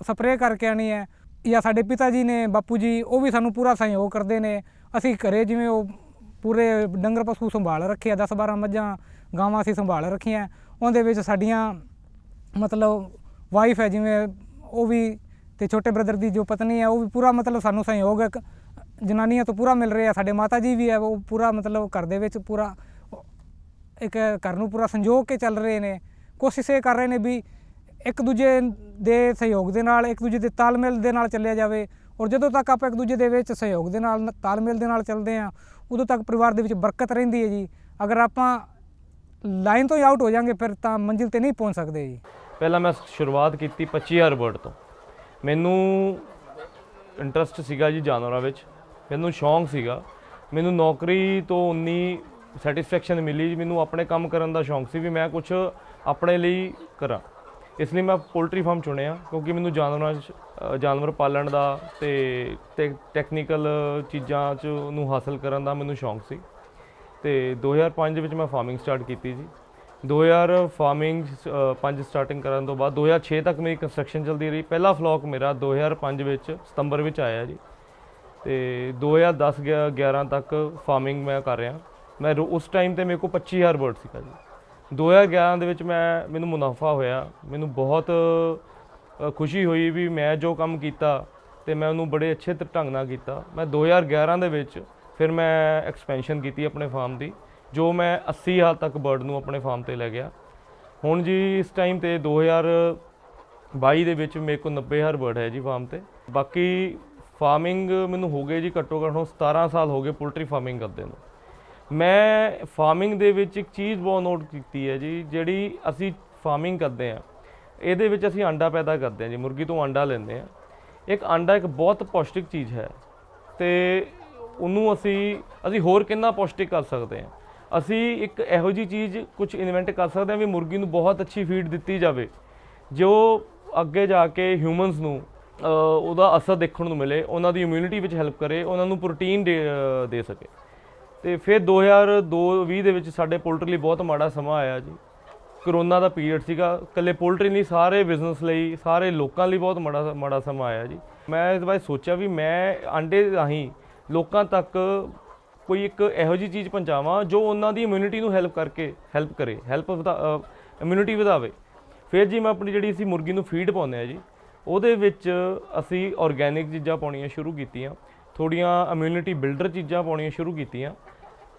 ਸਪਰੇਅ ਕਰਕੇ ਆਣੀ ਹੈ ਜਾਂ ਸਾਡੇ ਪਿਤਾ ਜੀ ਨੇ, ਬਾਪੂ ਜੀ, ਉਹ ਵੀ ਸਾਨੂੰ ਪੂਰਾ ਸਹਿਯੋਗ ਕਰਦੇ ਨੇ। ਅਸੀਂ ਘਰੇ ਜਿਵੇਂ ਉਹ ਪੂਰੇ ਡੰਗਰ ਪਸ਼ੂ ਸੰਭਾਲ ਰੱਖੇ ਆ 10 12 ਮੱਝਾਂ ਗਾਵਾਂ ਅਸੀਂ ਸੰਭਾਲ ਰੱਖੀਆਂ। ਉਹਦੇ ਵਿੱਚ ਸਾਡੀਆਂ ਮਤਲਬ ਵਾਈਫ ਹੈ, ਜਿਵੇਂ ਉਹ ਵੀ ਤੇ ਛੋਟੇ ਬ੍ਰਦਰ ਦੀ ਜੋ ਪਤਨੀ ਹੈ, ਉਹ ਵੀ ਪੂਰਾ ਮਤਲਬ ਸਾਨੂੰ ਸਹਿਯੋਗ ਇੱਕ ਜਨਾਨੀਆਂ ਤੋਂ ਪੂਰਾ ਮਿਲ ਰਿਹਾ ਸਾਡੇ ਮਾਤਾ ਜੀ ਵੀ ਹੈ, ਉਹ ਪੂਰਾ ਮਤਲਬ ਘਰ ਦੇ ਵਿੱਚ ਪੂਰਾ ਇੱਕ ਘਰ ਨੂੰ ਪੂਰਾ ਸੰਜੋਗ ਕੇ ਚੱਲ ਰਹੇ ਨੇ। ਕੋਸ਼ਿਸ਼ ਇਹ ਕਰ ਰਹੇ ਨੇ ਵੀ ਇੱਕ ਦੂਜੇ ਦੇ ਸਹਿਯੋਗ ਦੇ ਨਾਲ, ਇੱਕ ਦੂਜੇ ਦੇ ਤਾਲਮੇਲ ਦੇ ਨਾਲ ਚੱਲਿਆ ਜਾਵੇ। ਔਰ ਜਦੋਂ ਤੱਕ ਆਪਾਂ ਇੱਕ ਦੂਜੇ ਦੇ ਵਿੱਚ ਸਹਿਯੋਗ ਦੇ ਨਾਲ, ਤਾਲਮੇਲ ਦੇ ਨਾਲ ਚੱਲਦੇ ਹਾਂ, ਉਦੋਂ ਤੱਕ ਪਰਿਵਾਰ ਦੇ ਵਿੱਚ ਬਰਕਤ ਰਹਿੰਦੀ ਹੈ ਜੀ। ਅਗਰ ਆਪਾਂ ਲਾਈਨ ਤੋਂ ਹੀ ਆਊਟ ਹੋ ਜਾਾਂਗੇ, ਫਿਰ ਤਾਂ ਮੰਜ਼ਿਲ ਤੇ ਨਹੀਂ ਪਹੁੰਚ ਸਕਦੇ ਜੀ। ਪਹਿਲਾਂ ਮੈਂ ਸ਼ੁਰੂਆਤ ਕੀਤੀ 25000 ਵਰਡ ਤੋਂ। ਮੈਨੂੰ ਇੰਟਰਸਟ ਸੀਗਾ ਜੀ ਜਾਨਵਰਾਂ ਵਿੱਚ। ਮੈਨੂੰ ਸ਼ੌਂਕ ਸੀਗਾ। ਮੈਨੂੰ ਨੌਕਰੀ ਤੋਂ ਉਨੀ ਸੈਟੀਸਫੈਕਸ਼ਨ ਮਿਲੀ ਜੀ। ਮੈਨੂੰ ਆਪਣੇ ਕੰਮ ਕਰਨ ਦਾ ਸ਼ੌਂਕ ਸੀ ਵੀ ਮੈਂ ਕੁਝ ਆਪਣੇ ਲਈ ਕਰਾਂ। ਇਸ ਲਈ ਮੈਂ ਪੋਲਟਰੀ ਫਾਰਮ ਚੁਣਿਆ ਕਿਉਂਕਿ ਮੈਨੂੰ ਜਾਨਵਰਾਂ 'ਚ ਜਾਨਵਰ ਪਾਲਣ ਦਾ ਤੇ ਟੈਕਨੀਕਲ ਚੀਜ਼ਾਂ 'ਚ ਨੂੰ ਹਾਸਲ ਕਰਨ ਦਾ ਮੈਨੂੰ ਸ਼ੌਂਕ ਸੀ। ਤੇ 2005 ਵਿੱਚ ਮੈਂ ਫਾਰਮਿੰਗ ਸਟਾਰਟ ਕੀਤੀ ਜੀ। 2000 ਫਾਰਮਿੰਗ 5 ਸਟਾਰਟਿੰਗ ਕਰਨ ਤੋਂ ਬਾਅਦ 2006 ਤੱਕ ਮੇਰੀ ਕੰਸਟਰਕਸ਼ਨ ਚੱਲਦੀ ਰਹੀ। ਪਹਿਲਾ ਫਲੌਕ ਮੇਰਾ 2005 ਵਿੱਚ, ਸਤੰਬਰ ਵਿੱਚ ਆਇਆ ਜੀ। ਤੇ 2010 ਗਿਆ- 11 ਤੱਕ ਫਾਰਮਿੰਗ ਮੈਂ ਕਰ ਰਿਹਾ। ਮੈਂ ਰੋ- ਉਸ ਟਾਈਮ ਤੇ ਮੇਰੇ ਕੋਲ 25000 ਬਰਡ ਸੀਗਾ ਜੀ। 2011 ਦੇ ਵਿੱਚ ਮੈਂ, ਮੈਨੂੰ ਮੁਨਾਫਾ ਹੋਇਆ। ਮੈਨੂੰ ਬਹੁਤ ਖੁਸ਼ੀ ਹੋਈ ਵੀ ਮੈਂ ਜੋ ਕੰਮ ਕੀਤਾ ਤੇ ਮੈਂ ਉਹਨੂੰ ਬੜੇ ਅੱਛੇ ਢੰਗ ਨਾਲ ਕੀਤਾ। ਮੈਂ 2011 ਦੇ ਵਿੱਚ ਫਿਰ ਮੈਂ ਐਕਸਪੈਂਸ਼ਨ ਕੀਤੀ ਆਪਣੇ ਫਾਰਮ ਦੀ। ਜੋ ਮੈਂ 80 ਹਾਲ ਤੱਕ ਬਰਡ ਨੂੰ ਆਪਣੇ ਫਾਰਮ ਤੇ ਲੈ ਗਿਆ। ਹੁਣ ਜੀ ਇਸ ਟਾਈਮ ਤੇ 2022 ਦੇ ਵਿੱਚ ਮੇਰੇ ਕੋਲ 90000 ਬਰਡ ਹੈ ਜੀ ਫਾਰਮ ਤੇ। ਬਾਕੀ ਫਾਰਮਿੰਗ ਮੈਨੂੰ ਹੋ ਗਏ ਜੀ ਘੱਟੋ ਘੱਟ ਹੁਣ 17 ਸਾਲ ਹੋ ਗਏ ਪੋਲਟਰੀ ਫਾਰਮਿੰਗ ਕਰਦੇ ਨੂੰ। ਮੈਂ ਫਾਰਮਿੰਗ ਦੇ ਵਿੱਚ ਇੱਕ ਚੀਜ਼ ਬਹੁਤ ਨੋਟ ਕੀਤੀ ਹੈ ਜੀ, ਜਿਹੜੀ ਅਸੀਂ ਫਾਰਮਿੰਗ ਕਰਦੇ ਆ ਇਹਦੇ ਵਿੱਚ ਅਸੀਂ ਅੰਡਾ ਪੈਦਾ ਕਰਦੇ ਆ ਜੀ, ਮੁਰਗੀ ਤੋਂ ਅੰਡਾ ਲੈਂਦੇ ਆ ਇੱਕ ਅੰਡਾ ਇੱਕ ਬਹੁਤ ਪੌਸ਼ਟਿਕ ਚੀਜ਼ ਹੈ ਤੇ ਉਹਨੂੰ ਅਸੀਂ ਅਸੀਂ ਹੋਰ ਕਿੰਨਾ ਪੌਸ਼ਟਿਕ ਕਰ ਸਕਦੇ ਆ ਅਸੀਂ ਇੱਕ ਇਹੋ ਜੀ ਚੀਜ਼ ਕੁਝ ਇਨਵੈਂਟ ਕਰ ਸਕਦੇ ਹਾਂ ਵੀ ਮੁਰਗੀ ਨੂੰ ਬਹੁਤ ਅੱਛੀ ਫੀਡ ਦਿੱਤੀ ਜਾਵੇ। ਜੋ ਅੱਗੇ ਜਾ ਕੇ ਹਿਊਮਨਸ ਨੂੰ ਉਹਦਾ ਅਸਰ ਦੇਖਣ ਨੂੰ ਮਿਲੇ, ਉਹਨਾਂ ਦੀ ਇਮਿਊਨਿਟੀ ਵਿੱਚ ਹੈਲਪ ਕਰੇ, ਉਹਨਾਂ ਨੂੰ ਪ੍ਰੋਟੀਨ ਦੇ ਦੇ ਸਕੇ। ਤੇ ਫਿਰ 2002-20 ਦੇ ਵਿੱਚ ਸਾਡੇ ਪੋਲਟਰੀ ਲਈ ਬਹੁਤ ਮਾੜਾ ਸਮਾਂ ਆਇਆ ਜੀ। ਕਰੋਨਾ ਦਾ ਪੀਰੀਅਡ ਸੀਗਾ। ਇਕੱਲੇ ਪੋਲਟਰੀ ਨਹੀਂ, ਸਾਰੇ ਬਿਜ਼ਨਸ ਲਈ, ਸਾਰੇ ਲੋਕਾਂ ਲਈ ਬਹੁਤ ਮਾੜਾ ਮਾੜਾ ਸਮਾਂ ਆਇਆ ਜੀ। ਮੈਂ ਇਸ ਬਾਰੇ ਸੋਚਿਆ ਵੀ ਮੈਂ ਆਂਡੇ ਰਾਹੀਂ ਲੋਕਾਂ ਤੱਕ ਕੋਈ ਇੱਕ ਇਹੋ ਜੀ ਚੀਜ਼ ਪਹੁੰਚਾਵਾਂ ਜੋ ਉਹਨਾਂ ਦੀ ਇਮਿਊਨਿਟੀ ਨੂੰ ਹੈਲਪ ਕਰਕੇ ਹੈਲਪ ਕਰੇ ਹੈਲਪ ਇਮਿਊਨਿਟੀ ਵਧਾਵੇ। ਫਿਰ ਜੀ ਮੈਂ ਆਪਣੀ ਜਿਹੜੀ ਅਸੀਂ ਮੁਰਗੀ ਨੂੰ ਫੀਡ ਪਾਉਂਦੇ ਆ ਜੀ, ਉਹਦੇ ਵਿੱਚ ਅਸੀਂ ਆਰਗੇਨਿਕ ਚੀਜ਼ਾਂ ਪਾਉਣੀਆਂ ਸ਼ੁਰੂ ਕੀਤੀਆਂ ਥੋੜੀਆਂ ਇਮਿਊਨਿਟੀ ਬਿਲਡਰ ਚੀਜ਼ਾਂ ਪਾਉਣੀਆਂ ਸ਼ੁਰੂ ਕੀਤੀਆਂ।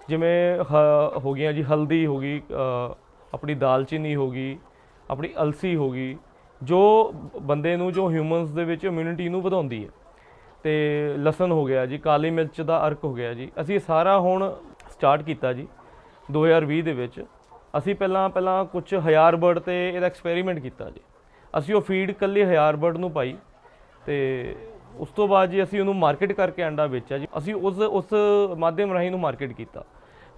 ਜਿਵੇਂ ਹ- ਹੋ ਗਈਆਂ ਜੀ ਹਲਦੀ ਹੋ ਗਈ ਆਪਣੀ ਦਾਲਚੀਨੀ ਹੋ ਗਈ, ਆਪਣੀ ਅਲਸੀ ਹੋ ਗਈ, ਜੋ ਬੰਦੇ ਨੂੰ, ਜੋ ਹਿਊਮਨਸ ਦੇ ਵਿੱਚ ਇਮਿਊਨਿਟੀ ਨੂੰ ਵਧਾਉਂਦੀ ਹੈ। ਤੇ ਲਸਣ ਹੋ ਗਿਆ ਜੀ, ਕਾਲੀ ਮਿਰਚ ਦਾ ਅਰਕ ਹੋ ਗਿਆ ਜੀ। ਅਸੀਂ ਸਾਰਾ ਹੁਣ ਸਟਾਰਟ ਕੀਤਾ ਜੀ 2020 ਦੇ ਵਿੱਚ। ਅਸੀਂ ਪਹਿਲਾਂ ਪਹਿਲਾਂ ਕੁਝ ਹਜ਼ਾਰ ਬਰਡ ਤੇ ਇਹਦਾ ਐਕਸਪੈਰੀਮੈਂਟ ਕੀਤਾ ਜੀ। ਅਸੀਂ ਉਹ ਫੀਡ ਕੱਲੀ ਹਜ਼ਾਰ ਬਰਡ ਨੂੰ ਪਾਈ ਤੇ ਉਸ ਤੋਂ ਬਾਅਦ ਜੀ ਅਸੀਂ ਉਹਨੂੰ ਮਾਰਕੀਟ ਕਰਕੇ ਅੰਡਾ ਵੇਚਿਆ ਜੀ। ਅਸੀਂ ਉਸ ਉਸ ਮਾਧਿਅਮ ਰਾਹੀਂ ਨੂੰ ਮਾਰਕੀਟ ਕੀਤਾ।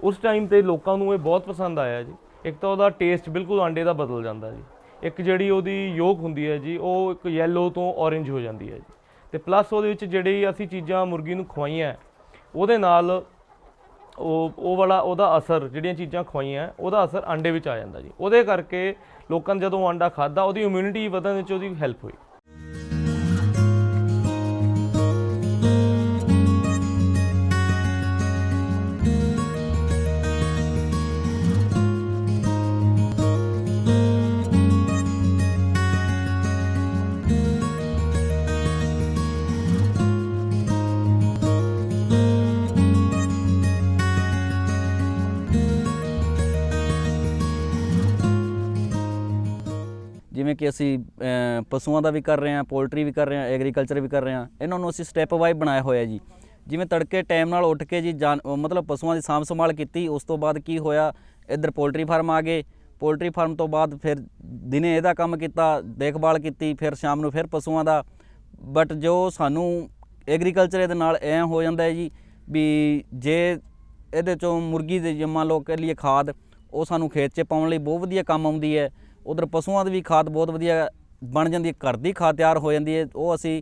ਉਸ ਟਾਈਮ ਤੇ ਲੋਕਾਂ ਨੂੰ ਇਹ ਬਹੁਤ ਪਸੰਦ ਆਇਆ ਜੀ। ਇੱਕ ਤਾਂ ਉਹਦਾ ਟੇਸਟ ਬਿਲਕੁਲ ਅੰਡੇ ਦਾ ਬਦਲ ਜਾਂਦਾ ਜੀ। ਇੱਕ ਜਿਹੜੀ ਉਹਦੀ ਯੋਗ ਹੁੰਦੀ ਹੈ ਜੀ, ਉਹ ਇੱਕ ਯੈਲੋ ਤੋਂ ਔਰੇਂਜ ਹੋ ਜਾਂਦੀ ਹੈ ਜੀ। ਤੇ ਪਲੱਸ ਉਹਦੇ ਵਿੱਚ ਜਿਹੜੀ ਅਸੀਂ ਚੀਜ਼ਾਂ ਮੁਰਗੀ ਨੂੰ ਖਵਾਈਆਂ, ਉਹਦੇ ਨਾਲ ਉਹ ਉਹ ਵਾਲਾ, ਉਹਦਾ ਅਸਰ, ਜਿਹੜੀਆਂ ਚੀਜ਼ਾਂ ਖਵਾਈਆਂ, ਉਹਦਾ ਅਸਰ ਅੰਡੇ ਵਿੱਚ ਆ ਜਾਂਦਾ ਜੀ। ਉਹਦੇ ਕਰਕੇ ਲੋਕਾਂ ਨੇ ਜਦੋਂ ਅੰਡਾ ਖਾਦਾ ਉਹਦੀ ਇਮਿਊਨਿਟੀ ਵਧਣ ਵਿੱਚ ਉਹਦੀ ਹੈਲਪ ਹੋਈ। ਕਿ ਅਸੀਂ ਪਸ਼ੂਆਂ ਦਾ ਵੀ ਕਰ ਰਹੇ ਹਾਂ, ਪੋਲਟਰੀ ਵੀ ਕਰ ਰਹੇ ਹਾਂ ਐਗਰੀਕਲਚਰ ਵੀ ਕਰ ਰਹੇ ਹਾਂ, ਇਹਨਾਂ ਨੂੰ ਅਸੀਂ ਸਟੈਪ ਵਾਈਜ਼ ਬਣਾਇਆ ਹੋਇਆ ਜੀ। ਜਿਵੇਂ ਤੜਕੇ ਟਾਈਮ ਨਾਲ ਉੱਠ ਕੇ ਜੀ ਜਾਨ ਮਤਲਬ ਪਸ਼ੂਆਂ ਦੀ ਸਾਂਭ ਸੰਭਾਲ ਕੀਤੀ, ਉਸ ਤੋਂ ਬਾਅਦ ਕੀ ਹੋਇਆ, ਇੱਧਰ ਪੋਲਟਰੀ ਫਾਰਮ ਆ ਗਏ। ਪੋਲਟਰੀ ਫਾਰਮ ਤੋਂ ਬਾਅਦ ਫਿਰ ਦਿਨੇ ਇਹਦਾ ਕੰਮ ਕੀਤਾ, ਦੇਖਭਾਲ ਕੀਤੀ, ਫਿਰ ਸ਼ਾਮ ਨੂੰ ਫਿਰ ਪਸ਼ੂਆਂ ਦਾ। ਬਟ ਜੋ ਸਾਨੂੰ ਐਗਰੀਕਲਚਰ ਇਹਦੇ ਨਾਲ ਐ ਹੋ ਜਾਂਦਾ ਹੈ ਜੀ ਵੀ ਜੇ ਇਹਦੇ ਚੋਂ ਮੁਰਗੀ ਦੇ ਜੇ ਲੋਕ ਲਓ ਕਹਿ ਲਈਏ ਖਾਦ, ਉਹ ਸਾਨੂੰ ਖੇਤ 'ਚ ਪਾਉਣ ਲਈ ਬਹੁਤ ਵਧੀਆ ਕੰਮ ਆਉਂਦੀ ਹੈ। ਉਧਰ ਪਸ਼ੂਆਂ ਦੀ ਵੀ ਖਾਦ ਬਹੁਤ ਵਧੀਆ ਬਣ ਜਾਂਦੀ ਹੈ, ਘਰ ਦੀ ਖਾਦ ਤਿਆਰ ਹੋ ਜਾਂਦੀ ਹੈ। ਉਹ ਅਸੀਂ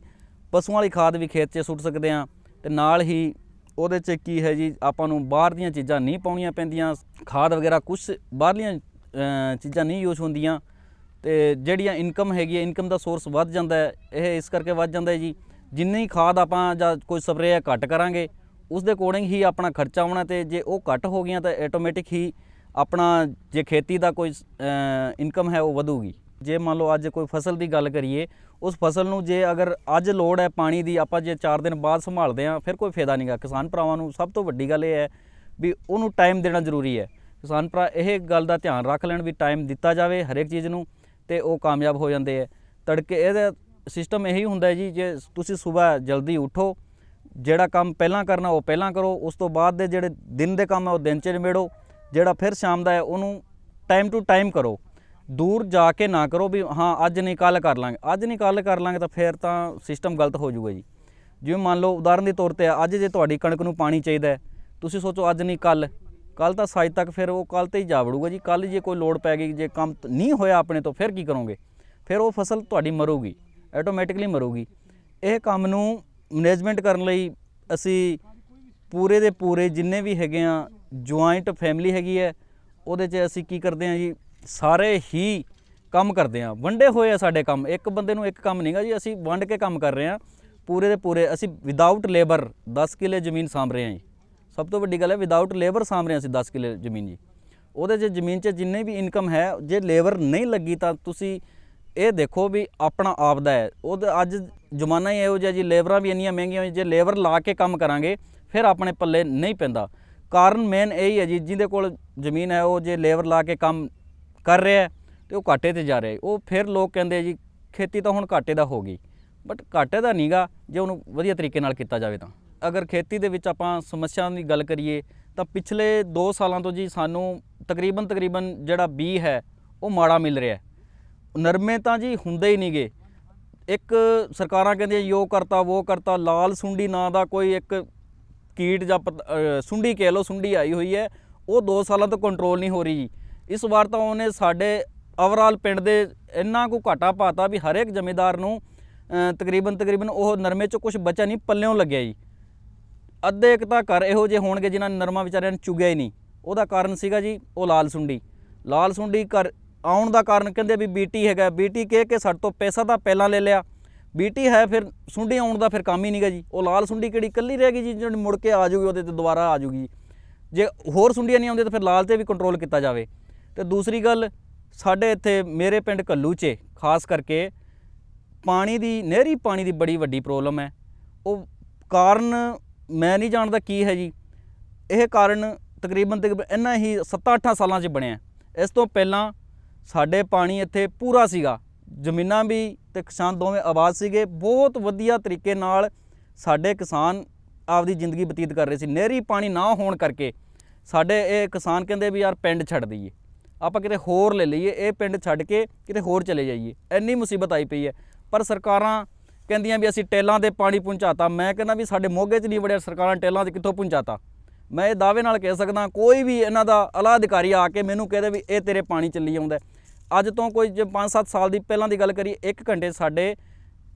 ਪਸ਼ੂਆਂ ਵਾਲੀ ਖਾਦ ਵੀ ਖੇਤ 'ਚ ਸੁੱਟ ਸਕਦੇ ਹਾਂ ਤੇ ਨਾਲ ਹੀ ਉਹਦੇ 'ਚ ਕੀ ਹੈ ਜੀ, ਆਪਾਂ ਨੂੰ ਬਾਹਰ ਦੀਆਂ ਚੀਜ਼ਾਂ ਨਹੀਂ ਪਾਉਣੀਆਂ ਪੈਂਦੀਆਂ, ਖਾਦ ਵਗੈਰਾ ਕੁਝ ਬਾਹਰਲੀਆਂ ਚੀਜ਼ਾਂ ਨਹੀਂ ਯੂਜ਼ ਹੁੰਦੀਆਂ ਤੇ ਜਿਹੜੀਆਂ ਇਨਕਮ ਹੈਗੀ ਹੈ ਇਨਕਮ ਦਾ ਸੋਰਸ ਵੱਧ ਜਾਂਦਾ ਹੈ, ਇਹ ਇਸ ਕਰਕੇ ਵੱਧ ਜਾਂਦਾ ਹੈ ਜੀ। ਜਿੰਨੀ ਖਾਦ ਆਪਾਂ ਜਾਂ ਕੋਈ ਸਪਰੇਅ ਘੱਟ ਕਰਾਂਗੇ ਉਸ ਦੇ ਅਕੋਰਡਿੰਗ ਹੀ ਆਪਣਾ ਖਰਚਾ ਆਉਣਾ ਤੇ ਜੇ ਉਹ ਘੱਟ ਹੋ ਗਈਆਂ ਤਾਂ ਆਟੋਮੈਟਿਕ ਹੀ ਆਪਣਾ ਜੇ ਖੇਤੀ ਦਾ ਕੋਈ ਇਨਕਮ ਹੈ ਉਹ ਵਧੂਗੀ। ਜੇ ਮੰਨ ਲਓ ਅੱਜ ਕੋਈ ਫਸਲ ਦੀ ਗੱਲ ਕਰੀਏ, ਉਸ ਫਸਲ ਨੂੰ ਜੇ ਅਗਰ ਅੱਜ ਲੋੜ ਹੈ ਪਾਣੀ ਦੀ, ਆਪਾਂ ਜੇ 4 ਦਿਨ ਬਾਅਦ ਸੰਭਾਲਦੇ ਹਾਂ, ਫਿਰ ਕੋਈ ਫਾਇਦਾ ਨਹੀਂਗਾ ਕਿਸਾਨ ਭਰਾਵਾਂ ਨੂੰ ਸਭ ਤੋਂ ਵੱਡੀ ਗੱਲ ਇਹ ਹੈ ਵੀ ਉਹਨੂੰ ਟਾਈਮ ਦੇਣਾ ਜ਼ਰੂਰੀ ਹੈ। ਕਿਸਾਨ ਭਰਾ, ਇਹ ਗੱਲ ਦਾ ਧਿਆਨ ਰੱਖ ਲੈਣ ਵੀ ਟਾਈਮ ਦਿੱਤਾ ਜਾਵੇ ਹਰੇਕ ਚੀਜ਼ ਨੂੰ ਤੇ ਉਹ ਕਾਮਯਾਬ ਹੋ ਜਾਂਦੇ ਹੈ। ਤੜਕੇ ਇਹਦਾ ਸਿਸਟਮ ਇਹੀ ਹੁੰਦਾ ਜੀ, ਜੇ ਤੁਸੀਂ ਸਵੇਰ ਜਲਦੀ ਉਠੋ, ਜਿਹੜਾ ਕੰਮ ਪਹਿਲਾਂ ਕਰਨਾ ਉਹ ਪਹਿਲਾਂ ਕਰੋ, ਉਸ ਤੋਂ ਬਾਅਦ ਦੇ ਜਿਹੜੇ ਦਿਨ ਦੇ ਕੰਮ ਹੈ ਉਹ ਦਿਨ 'ਚ ਨਿਬੇੜੋ। ਜਿਹੜਾ ਫਿਰ ਸ਼ਾਮ ਦਾ ਹੈ, ਉਹਨੂੰ ਟਾਈਮ ਟੂ ਟਾਈਮ ਕਰੋ। ਦੂਰ ਜਾ ਕੇ ਨਾ ਕਰੋ ਵੀ ਹਾਂ, ਅੱਜ ਨਹੀਂ ਕੱਲ ਕਰ ਲਾਂਗੇ। ਅੱਜ ਨਹੀਂ ਕੱਲ ਕਰ ਲਾਂਗੇ ਤਾਂ ਫਿਰ ਤਾਂ ਸਿਸਟਮ ਗਲਤ ਹੋ ਜਾਊਗਾ ਜੀ। ਜਿਵੇਂ ਮੰਨ ਲਓ, ਉਦਾਹਰਨ ਦੇ ਤੌਰ ਤੇ ਅੱਜ ਜੇ ਤੁਹਾਡੀ ਕਣਕ ਨੂੰ ਪਾਣੀ ਚਾਹੀਦਾ ਹੈ, ਤੁਸੀਂ ਸੋਚੋ ਅੱਜ ਨਹੀਂ ਕੱਲ ਕੱਲ ਤਾਂ ਸਾਜ ਤੱਕ ਫਿਰ ਉਹ ਕੱਲ ਤੇ ਹੀ ਜਾ ਵੜੂਗਾ ਜੀ। ਕੱਲ ਜੇ ਕੋਈ ਲੋੜ ਪੈ ਗਈ, ਜੇ ਕੰਮ ਨਹੀਂ ਹੋਇਆ ਆਪਣੇ ਤੋਂ, ਫਿਰ ਕੀ ਕਰੋਗੇ? ਫਿਰ ਉਹ ਫਸਲ ਤੁਹਾਡੀ ਮਰੂਗੀ ਆਟੋਮੈਟਿਕਲੀ ਮਰੂਗੀ। ਇਹ ਕੰਮ ਨੂੰ ਮੈਨੇਜਮੈਂਟ ਕਰਨ ਲਈ ਅਸੀਂ ਪੂਰੇ ਦੇ ਪੂਰੇ ਜਿੰਨੇ ਵੀ ਹੈਗੇ ਆ ਜੁਆਇੰਟ ਫੈਮਿਲੀ ਹੈਗੀ ਹੈ, ਉਹਦੇ 'ਚ ਅਸੀਂ ਕੀ ਕਰਦੇ ਹਾਂ ਜੀ, ਸਾਰੇ ਹੀ ਕੰਮ ਕਰਦੇ ਹਾਂ। ਵੰਡੇ ਹੋਏ ਆ ਸਾਡੇ ਕੰਮ, ਇੱਕ ਬੰਦੇ ਨੂੰ ਇੱਕ ਕੰਮ ਨਹੀਂਗਾ ਜੀ, ਅਸੀਂ ਵੰਡ ਕੇ ਕੰਮ ਕਰ ਰਹੇ ਹਾਂ। ਪੂਰੇ ਦੇ ਪੂਰੇ ਅਸੀਂ ਵਿਦਆਊਟ ਲੇਬਰ 10 ਕਿੱਲੇ ਜ਼ਮੀਨ ਸਾਂਭ ਰਹੇ ਹਾਂ ਜੀ। ਸਭ ਤੋਂ ਵੱਡੀ ਗੱਲ ਹੈ ਵਿਦਆਊਟ ਲੇਬਰ ਸਾਂਭ ਰਹੇ ਹਾਂ ਅਸੀਂ 10 ਕਿੱਲੇ ਜ਼ਮੀਨ ਜੀ। ਉਹਦੇ 'ਚ ਜ਼ਮੀਨ 'ਚ ਜਿੰਨੇ ਵੀ ਇਨਕਮ ਹੈ, ਜੇ ਲੇਬਰ ਨਹੀਂ ਲੱਗੀ ਤਾਂ ਤੁਸੀਂ ਇਹ ਦੇਖੋ ਵੀ ਆਪਣਾ ਆਪ ਦਾ ਹੈ। ਉਹ ਅੱਜ ਜ਼ਮਾਨਾ ਹੀ ਇਹੋ ਜਿਹਾ ਜੀ ਲੇਬਰਾਂ ਵੀ ਇੰਨੀਆਂ ਮਹਿੰਗੀਆਂ ਹੋਈਆਂ, ਜੇ ਲੇਬਰ ਲਾ ਕੇ ਕੰਮ ਕਰਾਂਗੇ, ਫਿਰ ਆਪਣੇ ਪੱਲੇ ਨਹੀਂ ਪੈਂਦਾ। ਕਾਰਨ ਮੇਨ ਇਹ ਹੀ ਹੈ ਜੀ, ਜਿਹਦੇ ਕੋਲ ਜ਼ਮੀਨ ਹੈ, ਉਹ ਜੇ ਲੇਬਰ ਲਾ ਕੇ ਕੰਮ ਕਰ ਰਿਹਾ ਹੈ ਤੇ ਉਹ ਘਾਟੇ ਤੇ ਜਾ ਰਿਹਾ ਉਹ ਫਿਰ ਲੋਕ ਕਹਿੰਦੇ ਜੀ, ਖੇਤੀ ਤਾਂ ਹੁਣ ਘਾਟੇ ਦਾ ਹੋ ਗਈ ਬਟ ਘਾਟੇ ਦਾ ਨਹੀਂਗਾ ਜੇ ਉਹਨੂੰ ਵਧੀਆ ਤਰੀਕੇ ਨਾਲ ਕੀਤਾ ਜਾਵੇ ਤਾਂ। ਅਗਰ ਖੇਤੀ ਦੇ ਵਿੱਚ ਆਪਾਂ ਸਮੱਸਿਆਵਾਂ ਦੀ ਗੱਲ ਕਰੀਏ, ਤਾਂ ਪਿਛਲੇ 2 ਸਾਲਾਂ ਤੋਂ ਜੀ ਸਾਨੂੰ ਤਕਰੀਬਨ ਤਕਰੀਬਨ ਜਿਹੜਾ ਬੀ ਹੈ, ਉਹ ਮਾੜਾ ਮਿਲ ਰਿਹਾ ਨਰਮੇ ਤਾਂ ਜੀ ਹੁੰਦੇ ਹੀ ਨਹੀਂਗੇ। ਇੱਕ ਸਰਕਾਰਾਂ ਕਹਿੰਦੀਆਂ ਯੋ ਕਰਤਾ, ਉਹ ਕਰਤਾ, ਲਾਲ ਸੁੰਡੀ ਨਾਂ ਦਾ ਕੋਈ ਇੱਕ ਕੀਟ ਜਾਂ ਪਤ- ਸੁੰਡੀ ਕਹਿ ਲਓ, ਸੁੰਡੀ ਆਈ ਹੋਈ ਹੈ, ਉਹ 2 ਸਾਲਾਂ ਤੋਂ ਕੰਟਰੋਲ ਨਹੀਂ ਹੋ ਰਹੀ ਜੀ। ਇਸ ਵਾਰ ਤਾਂ ਉਹਨੇ ਸਾਡੇ ਓਵਰਆਲ ਪਿੰਡ ਦੇ ਇੰਨਾ ਕੁ ਘਾਟਾ ਪਾਤਾ ਵੀ ਹਰੇਕ ਜ਼ਮੀਂਦਾਰ ਨੂੰ ਤਕਰੀਬਨ ਤਕਰੀਬਨ ਉਹ ਨਰਮੇ 'ਚ ਕੁਝ ਬਚਾ ਨਹੀਂ, ਪੱਲਿਓਂ ਲੱਗਿਆ ਜੀ। ਅੱਧੇ ਇੱਕ ਤਾਂ ਘਰ ਇਹੋ ਜਿਹੇ ਹੋਣਗੇ ਜਿਨ੍ਹਾਂ ਨੇ ਨਰਮਾ ਵਿਚਾਰਿਆਂ ਨੂੰ ਚੁਗਿਆ ਹੀ ਨਹੀਂ। ਉਹਦਾ ਕਾਰਨ ਸੀਗਾ ਜੀ, ਉਹ ਲਾਲ ਸੁੰਡੀ। ਲਾਲ ਸੁੰਡੀ ਘਰ ਆਉਣ ਦਾ ਕਾਰਨ ਕਹਿੰਦੇ ਵੀ ਬੀਟੀ ਹੈਗਾ। ਬੀਟੀ ਕਹਿ ਕੇ ਸਾਡੇ ਤੋਂ ਪੈਸਾ ਤਾਂ ਪਹਿਲਾਂ ਲੈ ਲਿਆ। ਬੀਟੀ ਹੈ ਫਿਰ ਸੁੰਡੀ ਆਉਣ ਦਾ ਫਿਰ ਕੰਮ ਹੀ ਨਹੀਂਗਾ ਜੀ। ਉਹ ਲਾਲ ਸੁੰਡੀ ਕਿਹੜੀ ਇਕੱਲੀ ਰਹਿ ਗਈ ਜੀ, ਜਿਹੜੀ ਮੁੜ ਕੇ ਆ ਜੂਗੀ ਉਹਦੇ ਤੇ ਦੁਬਾਰਾ ਆ ਜਾਊਗੀ ਜੇ ਹੋਰ ਸੁੰਡੀਆਂ ਨਹੀਂ ਆਉਂਦੀਆਂ ਤਾਂ ਫਿਰ ਲਾਲ ਤੇ ਵੀ ਕੰਟਰੋਲ ਕੀਤਾ ਜਾਵੇ। ਤੇ ਦੂਸਰੀ ਗੱਲ, ਸਾਡੇ ਇੱਥੇ ਮੇਰੇ ਪਿੰਡ ਕੱਲੂ 'ਚ ਖਾਸ ਕਰਕੇ ਪਾਣੀ ਦੀ, ਨਹਿਰੀ ਪਾਣੀ ਦੀ ਬੜੀ ਵੱਡੀ ਪ੍ਰੋਬਲਮ ਹੈ। ਉਹ ਕਾਰਨ ਮੈਂ ਨਹੀਂ ਜਾਣਦਾ ਕੀ ਹੈ ਜੀ। ਇਹ ਕਾਰਨ ਤਕਰੀਬਨ ਤਕਰੀਬਨ ਇੰਨਾ ਹੀ 7-8 ਸਾਲਾਂ 'ਚ ਬਣਿਆ। ਇਸ ਤੋਂ ਪਹਿਲਾਂ ਸਾਡੇ ਪਾਣੀ ਇੱਥੇ ਪੂਰਾ ਸੀਗਾ। ਜ਼ਮੀਨਾਂ ਵੀ ਤੇ ਕਿਸਾਨ ਦੋਵੇਂ ਆਬਾਦ ਸੀਗੇ। ਬਹੁਤ ਵਧੀਆ ਤਰੀਕੇ ਨਾਲ ਸਾਡੇ ਕਿਸਾਨ ਆਪਦੀ ਜ਼ਿੰਦਗੀ ਬਤੀਤ ਕਰ ਰਹੇ ਸੀ। ਨਹਿਰੀ ਪਾਣੀ ਨਾ ਹੋਣ ਕਰਕੇ ਸਾਡੇ ਇਹ ਕਿਸਾਨ ਕਹਿੰਦੇ ਵੀ ਯਾਰ ਪਿੰਡ ਛੱਡ ਦਈਏ। ਆਪਾਂ ਕਿਤੇ ਹੋਰ ਲੈ ਲਈਏ, ਇਹ ਪਿੰਡ ਛੱਡ ਕੇ ਕਿਤੇ ਹੋਰ ਚਲੇ ਜਾਈਏ। ਇੰਨੀ ਮੁਸੀਬਤ ਆਈ ਪਈ ਹੈ। ਪਰ ਸਰਕਾਰਾਂ ਕਹਿੰਦੀਆਂ ਵੀ ਅਸੀਂ ਟੇਲਾਂ ਤੇ ਪਾਣੀ ਪਹੁੰਚਾਤਾ। ਮੈਂ ਕਹਿੰਦਾ ਵੀ ਸਾਡੇ ਮੋਗੇ 'ਚ ਨਹੀਂ ਵੜਿਆ, ਸਰਕਾਰਾਂ ਟੇਲਾਂ ਤੇ ਕਿੱਥੋਂ ਪਹੁੰਚਾਤਾ? ਮੈਂ ਇਹ ਦਾਅਵੇ ਨਾਲ ਕਹਿ ਸਕਦਾ, ਕੋਈ ਵੀ ਇਹਨਾਂ ਦਾ ਅਲਾ ਅਧਿਕਾਰੀ ਆ ਕੇ ਮੈਨੂੰ ਕਹਦੇ ਵੀ ਇਹ ਤੇਰੇ ਪਾਣੀ ਚੱਲੀ ਆਉਂਦਾ ਅੱਜ ਤੋਂ ਕੋਈ ਜੇ 5-7 ਸਾਲ ਦੀ ਪਹਿਲਾਂ ਦੀ ਗੱਲ ਕਰੀਏ 1 ਘੰਟੇ ਸਾਡੇ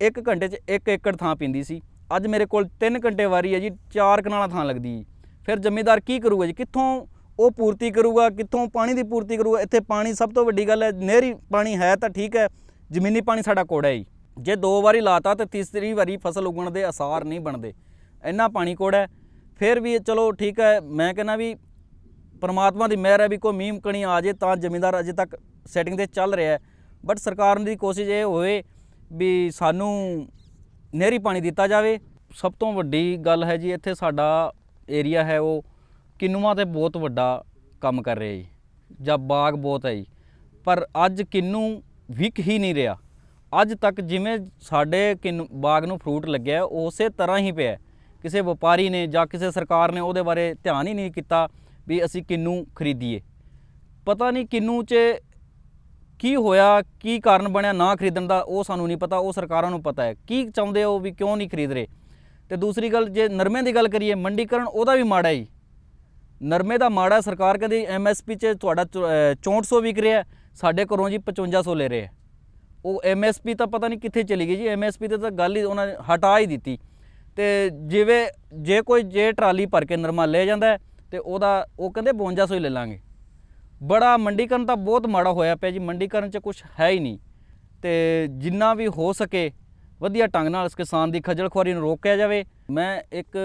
1 ਘੰਟੇ 'ਚ 1 ਏਕੜ ਥਾਂ ਪੀਂਦੀ ਸੀ। ਅੱਜ ਮੇਰੇ ਕੋਲ 3 ਘੰਟੇ ਵਾਰੀ ਹੈ ਜੀ 4 ਕਨਾਲਾ ਥਾਂ ਲੱਗਦੀ ਜੀ। ਫਿਰ ਜ਼ਿਮੀਦਾਰ ਕੀ ਕਰੂਗਾ ਜੀ? ਕਿੱਥੋਂ ਉਹ ਪੂਰਤੀ ਕਰੂਗਾ, ਕਿੱਥੋਂ ਪਾਣੀ ਦੀ ਪੂਰਤੀ ਕਰੂਗਾ? ਇੱਥੇ ਪਾਣੀ ਸਭ ਤੋਂ ਵੱਡੀ ਗੱਲ ਹੈ, ਨਹਿਰੀ ਪਾਣੀ ਹੈ ਤਾਂ ਠੀਕ ਹੈ, ਜ਼ਮੀਨੀ ਪਾਣੀ ਸਾਡਾ ਕੋੜਾ ਹੈ ਜੀ। ਜੇ ਦੋ ਵਾਰੀ ਲਾਤਾ ਤੇ ਤੀਸਰੀ ਵਾਰੀ ਫਸਲ ਉਗਣ ਦੇ ਅਸਾਰ ਨਹੀਂ ਬਣਦੇ। ਇੰਨਾ ਪਾਣੀ ਕੋੜਾ ਹੈ। ਫਿਰ ਵੀ ਚਲੋ ਠੀਕ ਹੈ, ਮੈਂ ਕਹਿੰਦਾ ਵੀ ਪਰਮਾਤਮਾ ਦੀ ਮਿਹਰ ਹੈ ਵੀ ਕੋਈ ਮੀਂਹ ਕਣੀ ਆ ਜੇ ਤਾਂ ਜ਼ਮੀਂਦਾਰ ਅਜੇ ਤੱਕ ਸੈਟਿੰਗ ਤੇ ਚੱਲ ਰਿਹਾ ਹੈ। ਬਟ ਸਰਕਾਰ ਦੀ ਕੋਸ਼ਿਸ਼ ਇਹ ਹੋਵੇ ਵੀ ਸਾਨੂੰ ਨਹਿਰੀ ਪਾਣੀ ਦਿੱਤਾ ਜਾਵੇ। ਸਭ ਤੋਂ ਵੱਡੀ ਗੱਲ ਹੈ ਜੀ, ਇੱਥੇ ਸਾਡਾ ਏਰੀਆ ਹੈ ਉਹ ਕਿੰਨੂਆਂ ਤੇ ਬਹੁਤ ਵੱਡਾ ਕੰਮ ਕਰ ਰਿਹਾ ਜੀ, ਜਾਂ ਬਾਗ ਬਹੁਤ ਹੈ ਜੀ। ਪਰ ਅੱਜ ਕਿੰਨੂ ਵਿਕ ਹੀ ਨਹੀਂ ਰਿਹਾ। ਅੱਜ ਤੱਕ ਜਿਵੇਂ ਸਾਡੇ ਕਿੰਨੂ, ਬਾਗ ਨੂੰ ਫਰੂਟ ਲੱਗਿਆ, ਉਸੇ ਤਰ੍ਹਾਂ ਹੀ ਪਿਆ। ਕਿਸੇ ਵਪਾਰੀ ਨੇ ਜਾਂ ਕਿਸੇ ਸਰਕਾਰ ਨੇ ਉਹਦੇ ਬਾਰੇ ਧਿਆਨ ਹੀ ਨਹੀਂ ਕੀਤਾ ਵੀ ਅਸੀਂ ਕਿੰਨੂ ਖਰੀਦੀਏ। ਪਤਾ ਨਹੀਂ ਕਿੰਨੂ 'ਚ ਕੀ ਹੋਇਆ ਕੀ ਕਾਰਨ ਬਣਿਆ ਨਾ ਖਰੀਦਣ ਦਾ ਉਹ ਸਾਨੂੰ ਨਹੀਂ ਪਤਾ ਉਹ ਸਰਕਾਰਾਂ ਨੂੰ ਪਤਾ ਹੈ। ਕੀ ਚਾਹੁੰਦੇ ਹੋ ਵੀ ਕਿਉਂ ਨਹੀਂ ਖਰੀਦ ਰਹੇ? ਤੇ ਦੂਸਰੀ ਗੱਲ ਜੇ ਨਰਮੇ ਦੀ ਗੱਲ ਕਰੀਏ ਮੰਡੀਕਰਨ ਉਹਦਾ ਵੀ ਮਾੜਾ ਹੈ ਜੀ। ਨਰਮੇ ਦਾ ਮਾੜਾ ਸਰਕਾਰ ਕਹਿੰਦੀ ਐਮਐਸਪੀ 'ਚ ਤੁਹਾਡਾ ਚੌ- ਅਹ 6400 ਵਿਕ ਰਿਹਾ ਸਾਡੇ ਘਰੋਂ ਜੀ 5500 ਲੈ ਰਹੇ ਹੈ। ਉਹ ਐਮਐਸਪੀ ਤਾਂ ਪਤਾ ਨਹੀਂ ਕਿੱਥੇ ਚਲੀ ਗਈ ਜੀ ਐਮਐਸਪੀ ਤੇ ਤਾਂ ਗੱਲ ਹੀ ਉਹਨਾਂ ਨੇ ਹਟਾ ਹੀ ਦਿੱਤੀ। ਤੇ ਜਿਵੇਂ ਜੇ ਕੋਈ ਜੇ ਟਰਾਲੀ ਭਰ ਕੇ ਨਰਮਾ ਲੈ ਜਾਂਦਾ ਹੈ, ਤੇ ਉਹਦਾ ਉਹ ਕਹਿੰਦੇ 5200 ਹੀ ਲੈ ਲਾਂਗੇ। ਬੜਾ ਮੰਡੀਕਰਨ ਤਾਂ ਬਹੁਤ ਮਾੜਾ ਹੋਇਆ ਪਿਆ ਜੀ, ਮੰਡੀਕਰਨ 'ਚ ਕੁਝ ਹੈ ਹੀ ਨਹੀਂ। ਤੇ ਜਿੰਨਾ ਵੀ ਹੋ ਸਕੇ ਵਧੀਆ ਢੰਗ ਨਾਲ ਇਸ ਕਿਸਾਨ ਦੀ ਖੱਜਲ ਖੁਆਰੀ ਨੂੰ ਰੋਕਿਆ ਜਾਵੇ। ਮੈਂ ਇੱਕ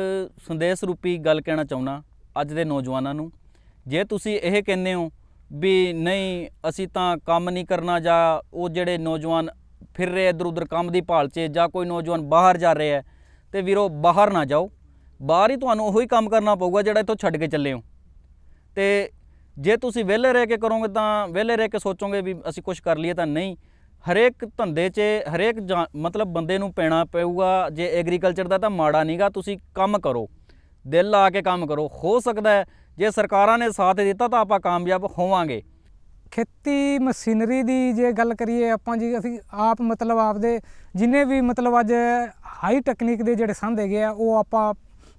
ਸੰਦੇਸ਼ ਰੂਪੀ ਗੱਲ ਕਹਿਣਾ ਚਾਹੁੰਦਾ ਅੱਜ ਦੇ ਨੌਜਵਾਨਾਂ ਨੂੰ। ਜੇ ਤੁਸੀਂ ਇਹ ਕਹਿੰਦੇ ਹੋ ਵੀ ਨਹੀਂ, ਅਸੀਂ ਤਾਂ ਕੰਮ ਨਹੀਂ ਕਰਨਾ ਜਾਂ ਉਹ ਜਿਹੜੇ ਨੌਜਵਾਨ ਫਿਰ ਰਹੇ ਇਧਰ ਉਧਰ ਕੰਮ ਦੀ ਭਾਲ 'ਚ ਜਾਂ ਕੋਈ ਨੌਜਵਾਨ ਬਾਹਰ ਜਾ ਰਿਹਾ ਹੈ ਤੇ ਵੀਰੋ ਬਾਹਰ ਨਾ ਜਾਓ, ਬਾਹਰ ਹੀ ਤੁਹਾਨੂੰ ਉਹੀ ਕੰਮ ਕਰਨਾ ਪਊਗਾ ਜਿਹੜਾ ਇੱਥੋਂ ਛੱਡ ਕੇ ਚੱਲੇ ਹੋ। ਤੇ ਜੇ ਤੁਸੀਂ ਵਿਹਲੇ ਰਹਿ ਕੇ ਕਰੋਗੇ ਤਾਂ ਵਿਹਲੇ ਰਹਿ ਕੇ ਸੋਚੋਗੇ ਵੀ ਅਸੀਂ ਕੁਝ ਕਰ ਲਈਏ ਤਾਂ ਨਹੀਂ। ਹਰੇਕ ਧੰਦੇ 'ਚ, ਹਰੇਕ ਜਾਂ- ਮਤਲਬ ਬੰਦੇ ਨੂੰ ਪੈਣਾ ਪਊਗਾ, ਜੇ ਐਗਰੀਕਲਚਰ ਦਾ ਤਾਂ ਮਾੜਾ ਨਹੀਂਗਾ ਤੁਸੀਂ ਕੰਮ ਕਰੋ। ਦਿਲ ਲਾ ਕੇ ਕੰਮ ਕਰੋ। ਹੋ ਸਕਦਾ ਹੈ, ਜੇ ਸਰਕਾਰਾਂ ਨੇ ਸਾਥ ਦਿੱਤਾ ਤਾਂ ਆਪਾਂ ਕਾਮਯਾਬ ਹੋਵਾਂਗੇ। ਖੇਤੀ ਮਸ਼ੀਨਰੀ ਦੀ ਜੇ ਗੱਲ ਕਰੀਏ ਆਪਾਂ ਜੀ, ਅਸੀਂ ਆਪ ਮਤਲਬ ਆਪਦੇ ਜਿੰਨੇ ਵੀ ਮਤਲਬ ਅੱਜ ਹਾਈ ਟੈਕਨੀਕ ਦੇ ਜਿਹੜੇ ਸੰਦ ਹੈਗੇ ਆ, ਉਹ ਆਪਾਂ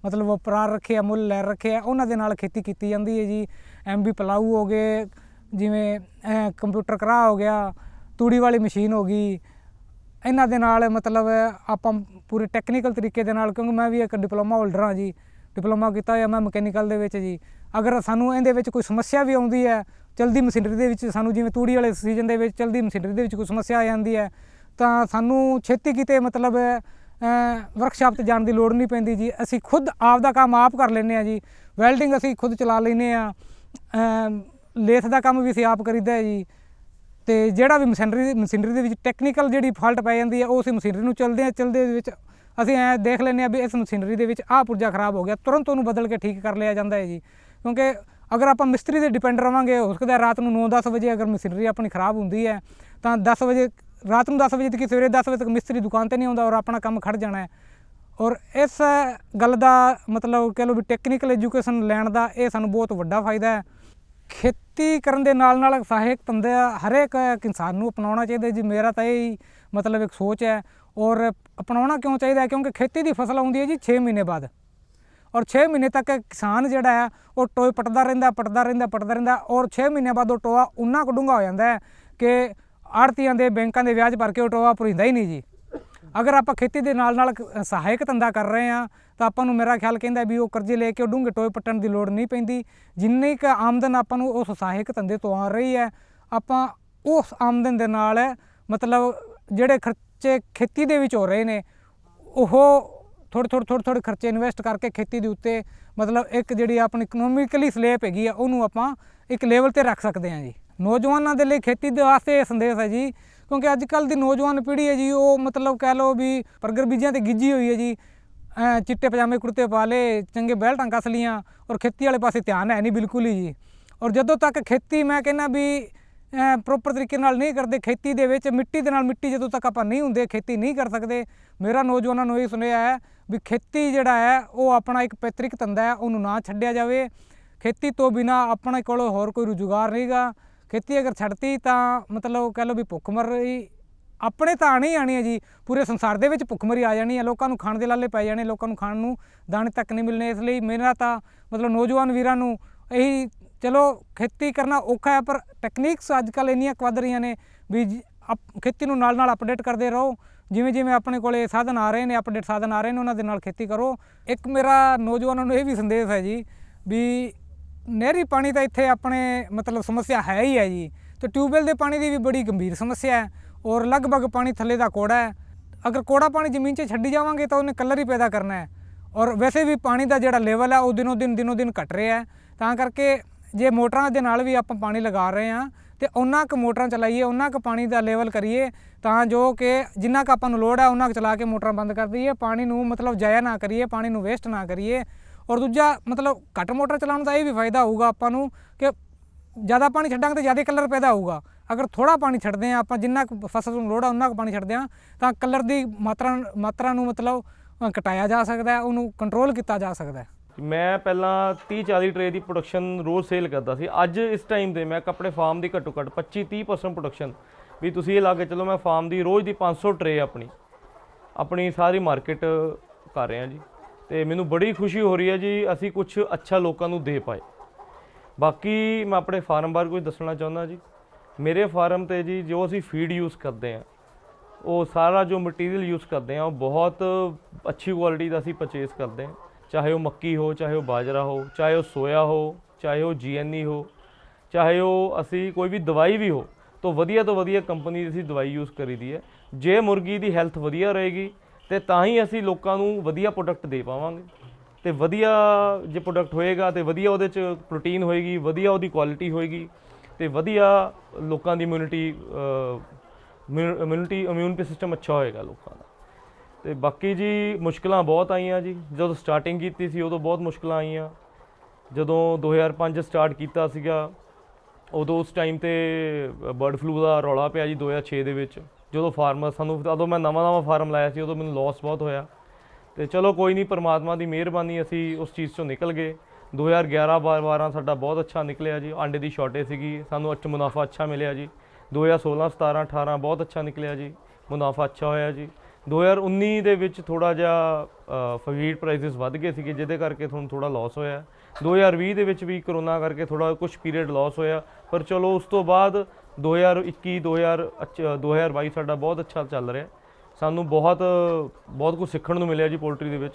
ਮਤਲਬ ਉਪਰਾਰ ਰੱਖੇ ਆ, ਮੁੱਲ ਲੈ ਰੱਖੇ ਆ, ਉਹਨਾਂ ਦੇ ਨਾਲ ਖੇਤੀ ਕੀਤੀ ਜਾਂਦੀ ਹੈ ਜੀ। ਐਮਬੀ ਪਲਾਊ ਹੋ ਗਏ, ਜਿਵੇਂ ਕੰਪਿਊਟਰ ਕਰਾ ਹੋ ਗਿਆ, ਤੂੜੀ ਵਾਲੀ ਮਸ਼ੀਨ ਹੋ ਗਈ, ਇਹਨਾਂ ਦੇ ਨਾਲ ਮਤਲਬ ਆਪਾਂ ਪੂਰੇ ਟੈਕਨੀਕਲ ਤਰੀਕੇ ਦੇ ਨਾਲ, ਕਿਉਂਕਿ ਮੈਂ ਵੀ ਇੱਕ ਡਿਪਲੋਮਾ ਹੋਲਡਰ ਹਾਂ ਜੀ ਡਿਪਲੋਮਾ ਕੀਤਾ ਹੋਇਆ ਮੈਂ ਮਕੈਨੀਕਲ ਦੇ ਵਿੱਚ ਜੀ। ਅਗਰ ਸਾਨੂੰ ਇਹਦੇ ਵਿੱਚ ਕੋਈ ਸਮੱਸਿਆ ਵੀ ਆਉਂਦੀ ਹੈ, ਚਲਦੀ ਮਸ਼ੀਨਰੀ ਦੇ ਵਿੱਚ, ਸਾਨੂੰ ਜਿਵੇਂ ਤੂੜੀ ਵਾਲੇ ਸੀਜ਼ਨ ਦੇ ਵਿੱਚ ਚਲਦੀ ਮਸ਼ੀਨਰੀ ਦੇ ਵਿੱਚ ਕੋਈ ਸਮੱਸਿਆ ਆ ਜਾਂਦੀ ਹੈ, ਤਾਂ ਸਾਨੂੰ ਛੇਤੀ ਕਿਤੇ ਮਤਲਬ ਵਰਕਸ਼ਾਪ ਤੇ ਜਾਣ ਦੀ ਲੋੜ ਨਹੀਂ ਪੈਂਦੀ ਜੀ। ਅਸੀਂ ਖੁਦ ਆਪ ਦਾ ਕੰਮ ਆਪ ਕਰ ਲੈਂਦੇ ਆ ਜੀ। ਵੈਲਡਿੰਗ ਅਸੀਂ ਖੁਦ ਚਲਾ ਲੈਂਦੇ ਆ ਲੇਥ ਦਾ ਕੰਮ ਵੀ ਅਸੀਂ ਆਪ ਕਰੀਦਾ ਜੀ। ਤੇ ਜਿਹੜਾ ਵੀ ਮਸ਼ੀਨਰੀ ਮਸ਼ੀਨਰੀ ਦੇ ਵਿੱਚ ਟੈਕਨੀਕਲ ਜਿਹੜੀ ਫਾਲਟ ਪੈ ਜਾਂਦੀ ਹੈ, ਉਹ ਅਸੀਂ ਮਸ਼ੀਨਰੀ ਨੂੰ ਚਲਦੇ ਆ ਚਲਦੇ ਵਿੱਚ ਅਸੀਂ ਐ ਦੇਖ ਲੈਂਦੇ ਆ ਵੀ ਇਸ ਮਸ਼ੀਨਰੀ ਦੇ ਵਿੱਚ ਆਹ ਪੁਰਜਾ ਖਰਾਬ ਹੋ ਗਿਆ, ਤੁਰੰਤ ਉਹਨੂੰ ਬਦਲ ਕੇ ਠੀਕ ਕਰ ਲਿਆ ਜਾਂਦਾ ਹੈ ਜੀ। ਕਿਉਂਕਿ ਅਗਰ ਆਪਾਂ ਮਿਸਤਰੀ ਦੇ ਡਿਪੈਂਡ ਰਵਾਂਗੇ, ਹੋ ਸਕਦਾ ਰਾਤ ਨੂੰ 9-10 ਵਜੇ ਅਗਰ ਮਸ਼ੀਨਰੀ ਆਪਣੀ ਖਰਾਬ ਹੁੰਦੀ ਹੈ, ਤਾਂ 10 ਵਜੇ, ਰਾਤ ਨੂੰ 10 ਵਜੇ ਤੱਕ ਸਵੇਰੇ 10 ਵਜੇ ਤੱਕ ਮਿਸਤਰੀ ਦੁਕਾਨ ਤੇ ਨਹੀਂ ਆਉਂਦਾ ਔਰ ਆਪਣਾ ਕੰਮ ਖੜ ਜਾਣਾ ਹੈ। ਔਰ ਇਸ ਗੱਲ ਦਾ ਮਤਲਬ ਕਹ ਲਓ ਵੀ ਟੈਕਨੀਕਲ ਐਜੂਕੇਸ਼ਨ ਲੈਣ ਦਾ ਇਹ ਸਾਨੂੰ ਬਹੁਤ ਵੱਡਾ ਫਾਇਦਾ ਹੈ। ਖੇਤੀ ਕਰਨ ਦੇ ਨਾਲ ਨਾਲ ਸਹਾਇਕ ਧੰਦੇ ਹਰੇਕ ਇਨਸਾਨ ਨੂੰ ਅਪਣਾਉਣਾ ਚਾਹੀਦਾ ਜੀ। ਮੇਰਾ ਤਾਂ ਇਹ ਹੀ ਮਤਲਬ ਇੱਕ ਸੋਚ ਹੈ ਔਰ ਅਪਣਾਉਣਾ ਕਿਉਂ ਚਾਹੀਦਾ ਕਿਉਂਕਿ ਖੇਤੀ ਦੀ ਫਸਲ ਆਉਂਦੀ ਹੈ ਜੀ 6 ਮਹੀਨੇ ਬਾਅਦ। ਔਰ 6 ਮਹੀਨੇ ਤੱਕ ਕਿਸਾਨ ਜਿਹੜਾ ਹੈ ਉਹ ਟੋਏ ਪਟਦਾ ਰਹਿੰਦਾ ਪਟਦਾ ਰਹਿੰਦਾ ਪਟਦਾ ਰਹਿੰਦਾ ਔਰ 6 ਮਹੀਨੇ ਬਾਅਦ ਉਹ ਟੋਆ ਉਨਾ ਕੁ ਡੂੰਘਾ ਹੋ ਜਾਂਦਾ ਹੈ ਕਿ ਆੜਤੀਆਂ ਦੇ ਬੈਂਕਾਂ ਦੇ ਵਿਆਜ ਭਰ ਕੇ ਉਹ ਟੋਆ ਭਰੀਂਦਾ ਹੀ ਨਹੀਂ ਜੀ। ਅਗਰ ਆਪਾਂ ਖੇਤੀ ਦੇ ਨਾਲ ਨਾਲ ਸਹਾਇਕ ਧੰਦਾ ਕਰ ਰਹੇ ਹਾਂ, ਤਾਂ ਆਪਾਂ ਨੂੰ ਮੇਰਾ ਖਿਆਲ ਕਹਿੰਦਾ ਵੀ ਉਹ ਕਰਜ਼ੇ ਲੈ ਕੇ ਉਹ ਡੂੰਘੇ ਟੋਏ ਪੱਟਣ ਦੀ ਲੋੜ ਨਹੀਂ ਪੈਂਦੀ। ਜਿੰਨੀ ਕੁ ਆਮਦਨ ਆਪਾਂ ਨੂੰ ਉਸ ਸਹਾਇਕ ਧੰਦੇ ਤੋਂ ਆ ਰਹੀ ਹੈ, ਆਪਾਂ ਉਸ ਆਮਦਨ ਦੇ ਨਾਲ ਮਤਲਬ ਜਿਹੜੇ ਖਰਚੇ ਖੇਤੀ ਦੇ ਵਿੱਚ ਹੋ ਰਹੇ ਨੇ, ਉਹ ਥੋੜ੍ਹੇ ਥੋੜ੍ਹੇ ਥੋੜ੍ਹੇ ਥੋੜ੍ਹੇ ਖਰਚੇ ਇਨਵੈਸਟ ਕਰਕੇ ਖੇਤੀ ਦੇ ਉੱਤੇ ਮਤਲਬ ਇੱਕ ਜਿਹੜੀ ਆਪਣੀ ਇਕਨੋਮਿਕਲੀ ਸਲੇਪ ਹੈਗੀ ਆ, ਉਹਨੂੰ ਆਪਾਂ ਇੱਕ ਲੈਵਲ ਤੇ ਰੱਖ ਸਕਦੇ ਹਾਂ ਜੀ। ਨੌਜਵਾਨਾਂ ਦੇ ਲਈ ਖੇਤੀ ਦੇ ਵਾਸਤੇ ਇਹ ਸੰਦੇਸ਼ ਹੈ ਜੀ ਕਿਉਂਕਿ ਅੱਜ ਕੱਲ ਦੀ ਨੌਜਵਾਨ ਪੀੜ੍ਹੀ ਹੈ ਜੀ, ਉਹ ਮਤਲਬ ਕਹਿ ਲਓ ਵੀ 버ਗਰ ਬੀਜਾਂ ਤੇ ਗਿੱਜੀ ਹੋਈ ਹੈ ਜੀ। ਚਿੱਟੇ ਪਜਾਮੇ ਕੁੜਤੇ ਪਾ ਲਏ, ਚੰਗੇ ਬੈਲਟਾਂ ਕੱਸ ਲੀਆਂ ਔਰ ਖੇਤੀ ਵਾਲੇ ਪਾਸੇ ਧਿਆਨ ਹੈ ਨਹੀਂ ਬਿਲਕੁਲ ਹੀ ਜੀ। ਔਰ ਜਦੋਂ ਤੱਕ ਖੇਤੀ ਮੈਂ ਕਹਿੰਦਾ ਵੀ ਪ੍ਰੋਪਰ ਤਰੀਕੇ ਨਾਲ ਨਹੀਂ ਕਰਦੇ ਖੇਤੀ ਦੇ ਵਿੱਚ, ਮਿੱਟੀ ਦੇ ਨਾਲ ਮਿੱਟੀ ਜਦੋਂ ਤੱਕ ਆਪਾਂ ਨਹੀਂ ਹੁੰਦੇ, ਖੇਤੀ ਨਹੀਂ ਕਰ ਸਕਦੇ, ਮੇਰਾ ਨੌਜਵਾਨਾਂ ਨੂੰ ਇਹ ਸੁਨੇਹਾ ਹੈ ਵੀ ਖੇਤੀ ਜਿਹੜਾ ਹੈ, ਉਹ ਆਪਣਾ ਇੱਕ ਪੈਤਰਿਕ ਧੰਦਾ ਹੈ, ਉਹਨੂੰ ਨਾ ਛੱਡਿਆ ਜਾਵੇ। ਖੇਤੀ ਤੋਂ ਬਿਨਾ ਆਪਣੇ ਕੋਲ ਹੋਰ ਕੋਈ ਰੁਜ਼ਗਾਰ ਨਹੀਂਗਾ। ਖੇਤੀ ਅਗਰ ਛੱਡਤੀ ਤਾਂ ਮਤਲਬ ਕਹਿ ਲਓ ਵੀ ਭੁੱਖਮਰੀ ਆਪਣੇ ਤਾਂ ਆਣੀ ਆਣੀ ਹੈ ਜੀ। ਪੂਰੇ ਸੰਸਾਰ ਦੇ ਵਿੱਚ ਭੁੱਖਮਰੀ ਆ ਜਾਣੀ ਹੈ। ਲੋਕਾਂ ਨੂੰ ਖਾਣ ਦੇ ਲਾਲੇ ਪੈ ਜਾਣੇ, ਲੋਕਾਂ ਨੂੰ ਖਾਣ ਨੂੰ ਦਾਣੇ ਤੱਕ ਨਹੀਂ ਮਿਲਣੇ। ਇਸ ਲਈ ਮੇਰਾ ਤਾਂ ਮਤਲਬ ਨੌਜਵਾਨ ਵੀਰਾਂ ਨੂੰ ਇਹੀ ਚਲੋ ਖੇਤੀ ਕਰਨਾ ਔਖਾ ਹੈ, ਪਰ ਟੈਕਨੀਕਸ ਅੱਜ ਕੱਲ੍ਹ ਇੰਨੀਆਂ ਕੁ ਵੱਧ ਰਹੀਆਂ ਨੇ ਵੀ ਜੀ- ਖੇਤੀ ਨੂੰ ਨਾਲ ਨਾਲ ਅਪਡੇਟ ਕਰਦੇ ਰਹੋ। ਜਿਵੇਂ ਜਿਵੇਂ ਆਪਣੇ ਕੋਲੇ ਸਾਧਨ ਆ ਰਹੇ ਨੇ ਅਪਡੇਟ ਸਾਧਨ ਆ ਰਹੇ ਨੇ, ਉਹਨਾਂ ਦੇ ਨਾਲ ਖੇਤੀ ਕਰੋ। ਇੱਕ ਮੇਰਾ ਨੌਜਵਾਨਾਂ ਨੂੰ ਇਹ ਵੀ ਸੰਦੇਸ਼ ਹੈ ਜੀ ਵੀ ਨਹਿਰੀ ਪਾਣੀ ਤਾਂ ਇੱਥੇ ਆਪਣੇ ਮਤਲਬ ਸਮੱਸਿਆ ਹੈ ਹੀ ਹੈ ਜੀ। ਤੇ ਟਿਊਬਵੈਲ ਦੇ ਪਾਣੀ ਦੀ ਵੀ ਬੜੀ ਗੰਭੀਰ ਸਮੱਸਿਆ ਹੈ ਔਰ ਲਗਭਗ ਪਾਣੀ ਥੱਲੇ ਦਾ ਕੋੜਾ ਹੈ। ਅਗਰ ਕੋੜਾ ਪਾਣੀ ਜ਼ਮੀਨ 'ਚ ਛੱਡੀ ਜਾਵਾਂਗੇ ਤਾਂ ਉਹਨੇ ਕਲਰ ਹੀ ਪੈਦਾ ਕਰਨਾ ਹੈ। ਔਰ ਵੈਸੇ ਵੀ ਪਾਣੀ ਦਾ ਜਿਹੜਾ ਲੈਵਲ ਹੈ ਉਹ ਦਿਨੋ ਦਿਨ ਦਿਨੋ ਦਿਨ ਘਟ ਰਿਹਾ ਹੈ। ਤਾਂ ਕਰਕੇ ਜੇ ਮੋਟਰਾਂ ਦੇ ਨਾਲ ਵੀ ਆਪਾਂ ਪਾਣੀ ਲਗਾ ਰਹੇ ਹਾਂ ਤੇ ਉਹਨਾਂ ਕੁ ਮੋਟਰਾਂ ਚਲਾਈਏ ਉਹਨਾਂ ਕੁ ਪਾਣੀ ਦਾ ਲੈਵਲ ਕਰੀਏ ਤਾਂ ਜੋ ਕਿ ਜਿੰਨਾ ਕੁ ਆਪਾਂ ਨੂੰ ਲੋੜ ਹੈ ਉਹਨਾਂ ਕੁ ਚਲਾ ਕੇ ਮੋਟਰਾਂ ਬੰਦ ਕਰ ਦਈਏ। ਪਾਣੀ ਨੂੰ ਮਤਲਬ ਜਾਇਆ ਨਾ ਕਰੀਏ, ਪਾਣੀ ਨੂੰ ਵੇਸਟ ਨਾ ਕਰੀਏ। ਔਰ ਦੂਜਾ ਮਤਲਬ ਘੱਟ ਮੋਟਰ ਚਲਾਉਣ ਦਾ ਇਹ ਵੀ ਫਾਇਦਾ ਹੋਊਗਾ ਆਪਾਂ ਨੂੰ ਕਿ ਜ਼ਿਆਦਾ ਪਾਣੀ ਛੱਡਾਂਗੇ ਤਾਂ ਜ਼ਿਆਦਾ ਕਲਰ ਪੈਦਾ ਹੋਊਗਾ। ਅਗਰ ਥੋੜਾ ਪਾਣੀ ਛੱਡਦੇ ਆ ਆਪਾਂ ਜਿੰਨਾ ਕੁ ਫਸਲ ਨੂੰ ਲੋੜ ਆ ਉਨਾ ਕੁ ਪਾਣੀ ਛੱਡਦੇ ਆ ਤਾਂ ਕਲਰ ਦੀ ਮਾਤਰਾ ਮਾਤਰਾ ਨੂੰ ਮਤਲਬ ਅ, ਘਟਾਇਆ ਜਾ ਸਕਦਾ ਹੈ ਉਹਨੂੰ ਕੰਟਰੋਲ ਕੀਤਾ ਜਾ ਸਕਦਾ ਹੈ। ਮੈਂ ਪਹਿਲਾਂ 30 40 ਟਰੇ ਦੀ ਪ੍ਰੋਡਕਸ਼ਨ ਰੋਜ਼ ਸੇਲ ਕਰਦਾ ਸੀ। ਅੱਜ ਇਸ ਟਾਈਮ ਤੇ ਮੈਂ ਆਪਣੇ ਫਾਰਮ ਦੀ ਘੱਟੋ ਘੱਟ 25 30% ਪ੍ਰੋਡਕਸ਼ਨ ਵੀ ਤੁਸੀਂ ਇਹ ਲਾ ਕੇ ਚਲੋ ਮੈਂ ਫਾਰਮ ਦੀ ਰੋਜ਼ ਦੀ 500 ਟਰੇ ਆਪਣੀ ਆਪਣੀ ਸਾਰੀ ਮਾਰਕੀਟ ਕਰ ਰਿਹਾ ਜੀ। ਤੇ ਮੈਨੂੰ ਬੜੀ ਖੁਸ਼ੀ ਹੋ ਰਹੀ ਹੈ ਜੀ, ਅਸੀਂ ਕੁਝ ਅੱਛਾ ਲੋਕਾਂ ਨੂੰ ਦੇ ਪਾਏ। ਬਾਕੀ ਮੈਂ ਆਪਣੇ ਫਾਰਮ ਬਾਰੇ ਕੁਝ ਦੱਸਣਾ ਚਾਹੁੰਦਾ ਜੀ। ਮੇਰੇ ਫਾਰਮ ਤੇ ਜੀ, ਜੋ ਅਸੀਂ ਫੀਡ ਯੂਜ਼ ਕਰਦੇ ਹਾਂ, ਉਹ ਸਾਰਾ ਜੋ ਮਟੀਰੀਅਲ ਯੂਜ਼ ਕਰਦੇ ਆ ਉਹ ਬਹੁਤ ਅੱਛੀ ਕੁਆਲਿਟੀ ਦਾ ਅਸੀਂ ਪਰਚੇਸ ਕਰਦੇ ਹਾਂ। ਚਾਹੇ ਉਹ ਮੱਕੀ ਹੋ, ਚਾਹੇ ਉਹ ਬਾਜਰਾ ਹੋ, ਚਾਹੇ ਉਹ ਸੋਇਆ ਹੋ, ਚਾਹੇ ਉਹ ਜੀਐਨਈ ਹੋ, ਚਾਹੇ ਉਹ ਅਸੀਂ ਕੋਈ ਵੀ ਦਵਾਈ ਵੀ ਹੋ, ਤਾਂ ਵਧੀਆ ਤੋਂ ਵਧੀਆ ਕੰਪਨੀ ਦੀ ਅਸੀਂ ਦਵਾਈ ਯੂਜ਼ ਕਰੀਦੀ ਹੈ। ਜੇ ਮੁਰਗੀ ਦੀ ਹੈਲਥ ਵਧੀਆ ਰਹੇਗੀ ਤੇ ਤਾਂ ਹੀ ਅਸੀਂ ਲੋਕਾਂ ਨੂੰ ਵਧੀਆ ਪ੍ਰੋਡਕਟ ਦੇ ਪਾਵਾਂਗੇ। ਤੇ ਵਧੀਆ ਜੇ ਪ੍ਰੋਡਕਟ ਹੋਏਗਾ ਤੇ ਵਧੀਆ ਉਹਦੇ ਚ ਪ੍ਰੋਟੀਨ ਹੋਏਗੀ, ਵਧੀਆ ਉਹਦੀ ਕੁਆਲਿਟੀ ਹੋਏਗੀ ਤੇ ਵਧੀਆ ਲੋਕਾਂ ਦੀ ਇਮਿਊਨਿਟੀ ਇਮਿਊਨਿਟੀ ਇਮਿਊਨ ਸਿਸਟਮ ਅੱਛਾ ਹੋਏਗਾ ਲੋਕਾਂ ਦਾ। ਤੇ ਬਾਕੀ ਜੀ ਮੁਸ਼ਕਲਾਂ ਬਹੁਤ ਆਈਆਂ ਜੀ। ਜਦੋਂ ਸਟਾਰਟਿੰਗ ਕੀਤੀ ਸੀ ਉਦੋਂ ਬਹੁਤ ਮੁਸ਼ਕਲਾਂ ਆਈਆਂ। ਜਦੋਂ 2005 ਸਟਾਰਟ ਕੀਤਾ ਸੀਗਾ, ਉਦੋਂ ਉਸ ਟਾਈਮ ਤੇ ਬਰਡ ਫਲੂ ਦਾ ਰੌਲਾ ਪਿਆ ਜੀ 2006 ਦੇ ਵਿੱਚ। ਜਦੋਂ ਫਾਰਮਰ ਸਾਨੂੰ ਉਦੋਂ ਮੈਂ ਨਵਾਂ ਨਵਾਂ ਫਾਰਮ ਲਾਇਆ ਸੀ, ਉਦੋਂ ਮੈਨੂੰ ਲਾਸ ਬਹੁਤ ਹੋਇਆ। ਤੇ ਚਲੋ ਕੋਈ ਨਹੀਂ, ਪਰਮਾਤਮਾ ਦੀ ਮਿਹਰਬਾਨੀ, ਅਸੀਂ ਉਸ ਚੀਜ਼ ਚੋਂ ਨਿਕਲ ਗਏ। 2011 ਬਾਰ 12 ਸਾਡਾ ਬਹੁਤ ਅੱਛਾ ਨਿਕਲਿਆ ਜੀ। ਆਂਡੇ ਦੀ ਸ਼ਾਰਟੇਜ ਸੀਗੀ, ਸਾਨੂੰ ਅੱਛਾ ਮੁਨਾਫਾ ਅੱਛਾ ਮਿਲਿਆ ਜੀ। 2016 17 18 ਬਹੁਤ ਅੱਛਾ ਨਿਕਲਿਆ ਜੀ। ਮੁਨਾਫਾ ਅੱਛਾ ਹੋਇਆ ਜੀ। 2019 ਦੇ ਵਿੱਚ ਥੋੜਾ ਜਿਹਾ ਫੀਡ ਪ੍ਰਾਈਸਿਸ ਵੱਧ ਗਏ ਸੀਗੇ, ਜਿਹਦੇ ਕਰਕੇ ਤੁਹਾਨੂੰ ਥੋੜਾ ਲਾਸ ਹੋਇਆ। 2020 ਦੇ ਵਿੱਚ ਵੀ ਕਰੋਨਾ ਕਰਕੇ ਥੋੜਾ ਕੁਝ ਪੀਰੀਅਡ ਲਾਸ ਹੋਇਆ। ਪਰ ਚਲੋ ਉਸ ਤੋਂ ਬਾਅਦ 2021 2000 ਅੱਛਾ 2022 ਸਾਡਾ ਬਹੁਤ ਅੱਛਾ ਚੱਲ ਰਿਹਾ। ਸਾਨੂੰ ਬਹੁਤ ਬਹੁਤ ਕੁਝ ਸਿੱਖਣ ਨੂੰ ਮਿਲਿਆ ਜੀ ਪੋਲਟਰੀ ਦੇ ਵਿੱਚ।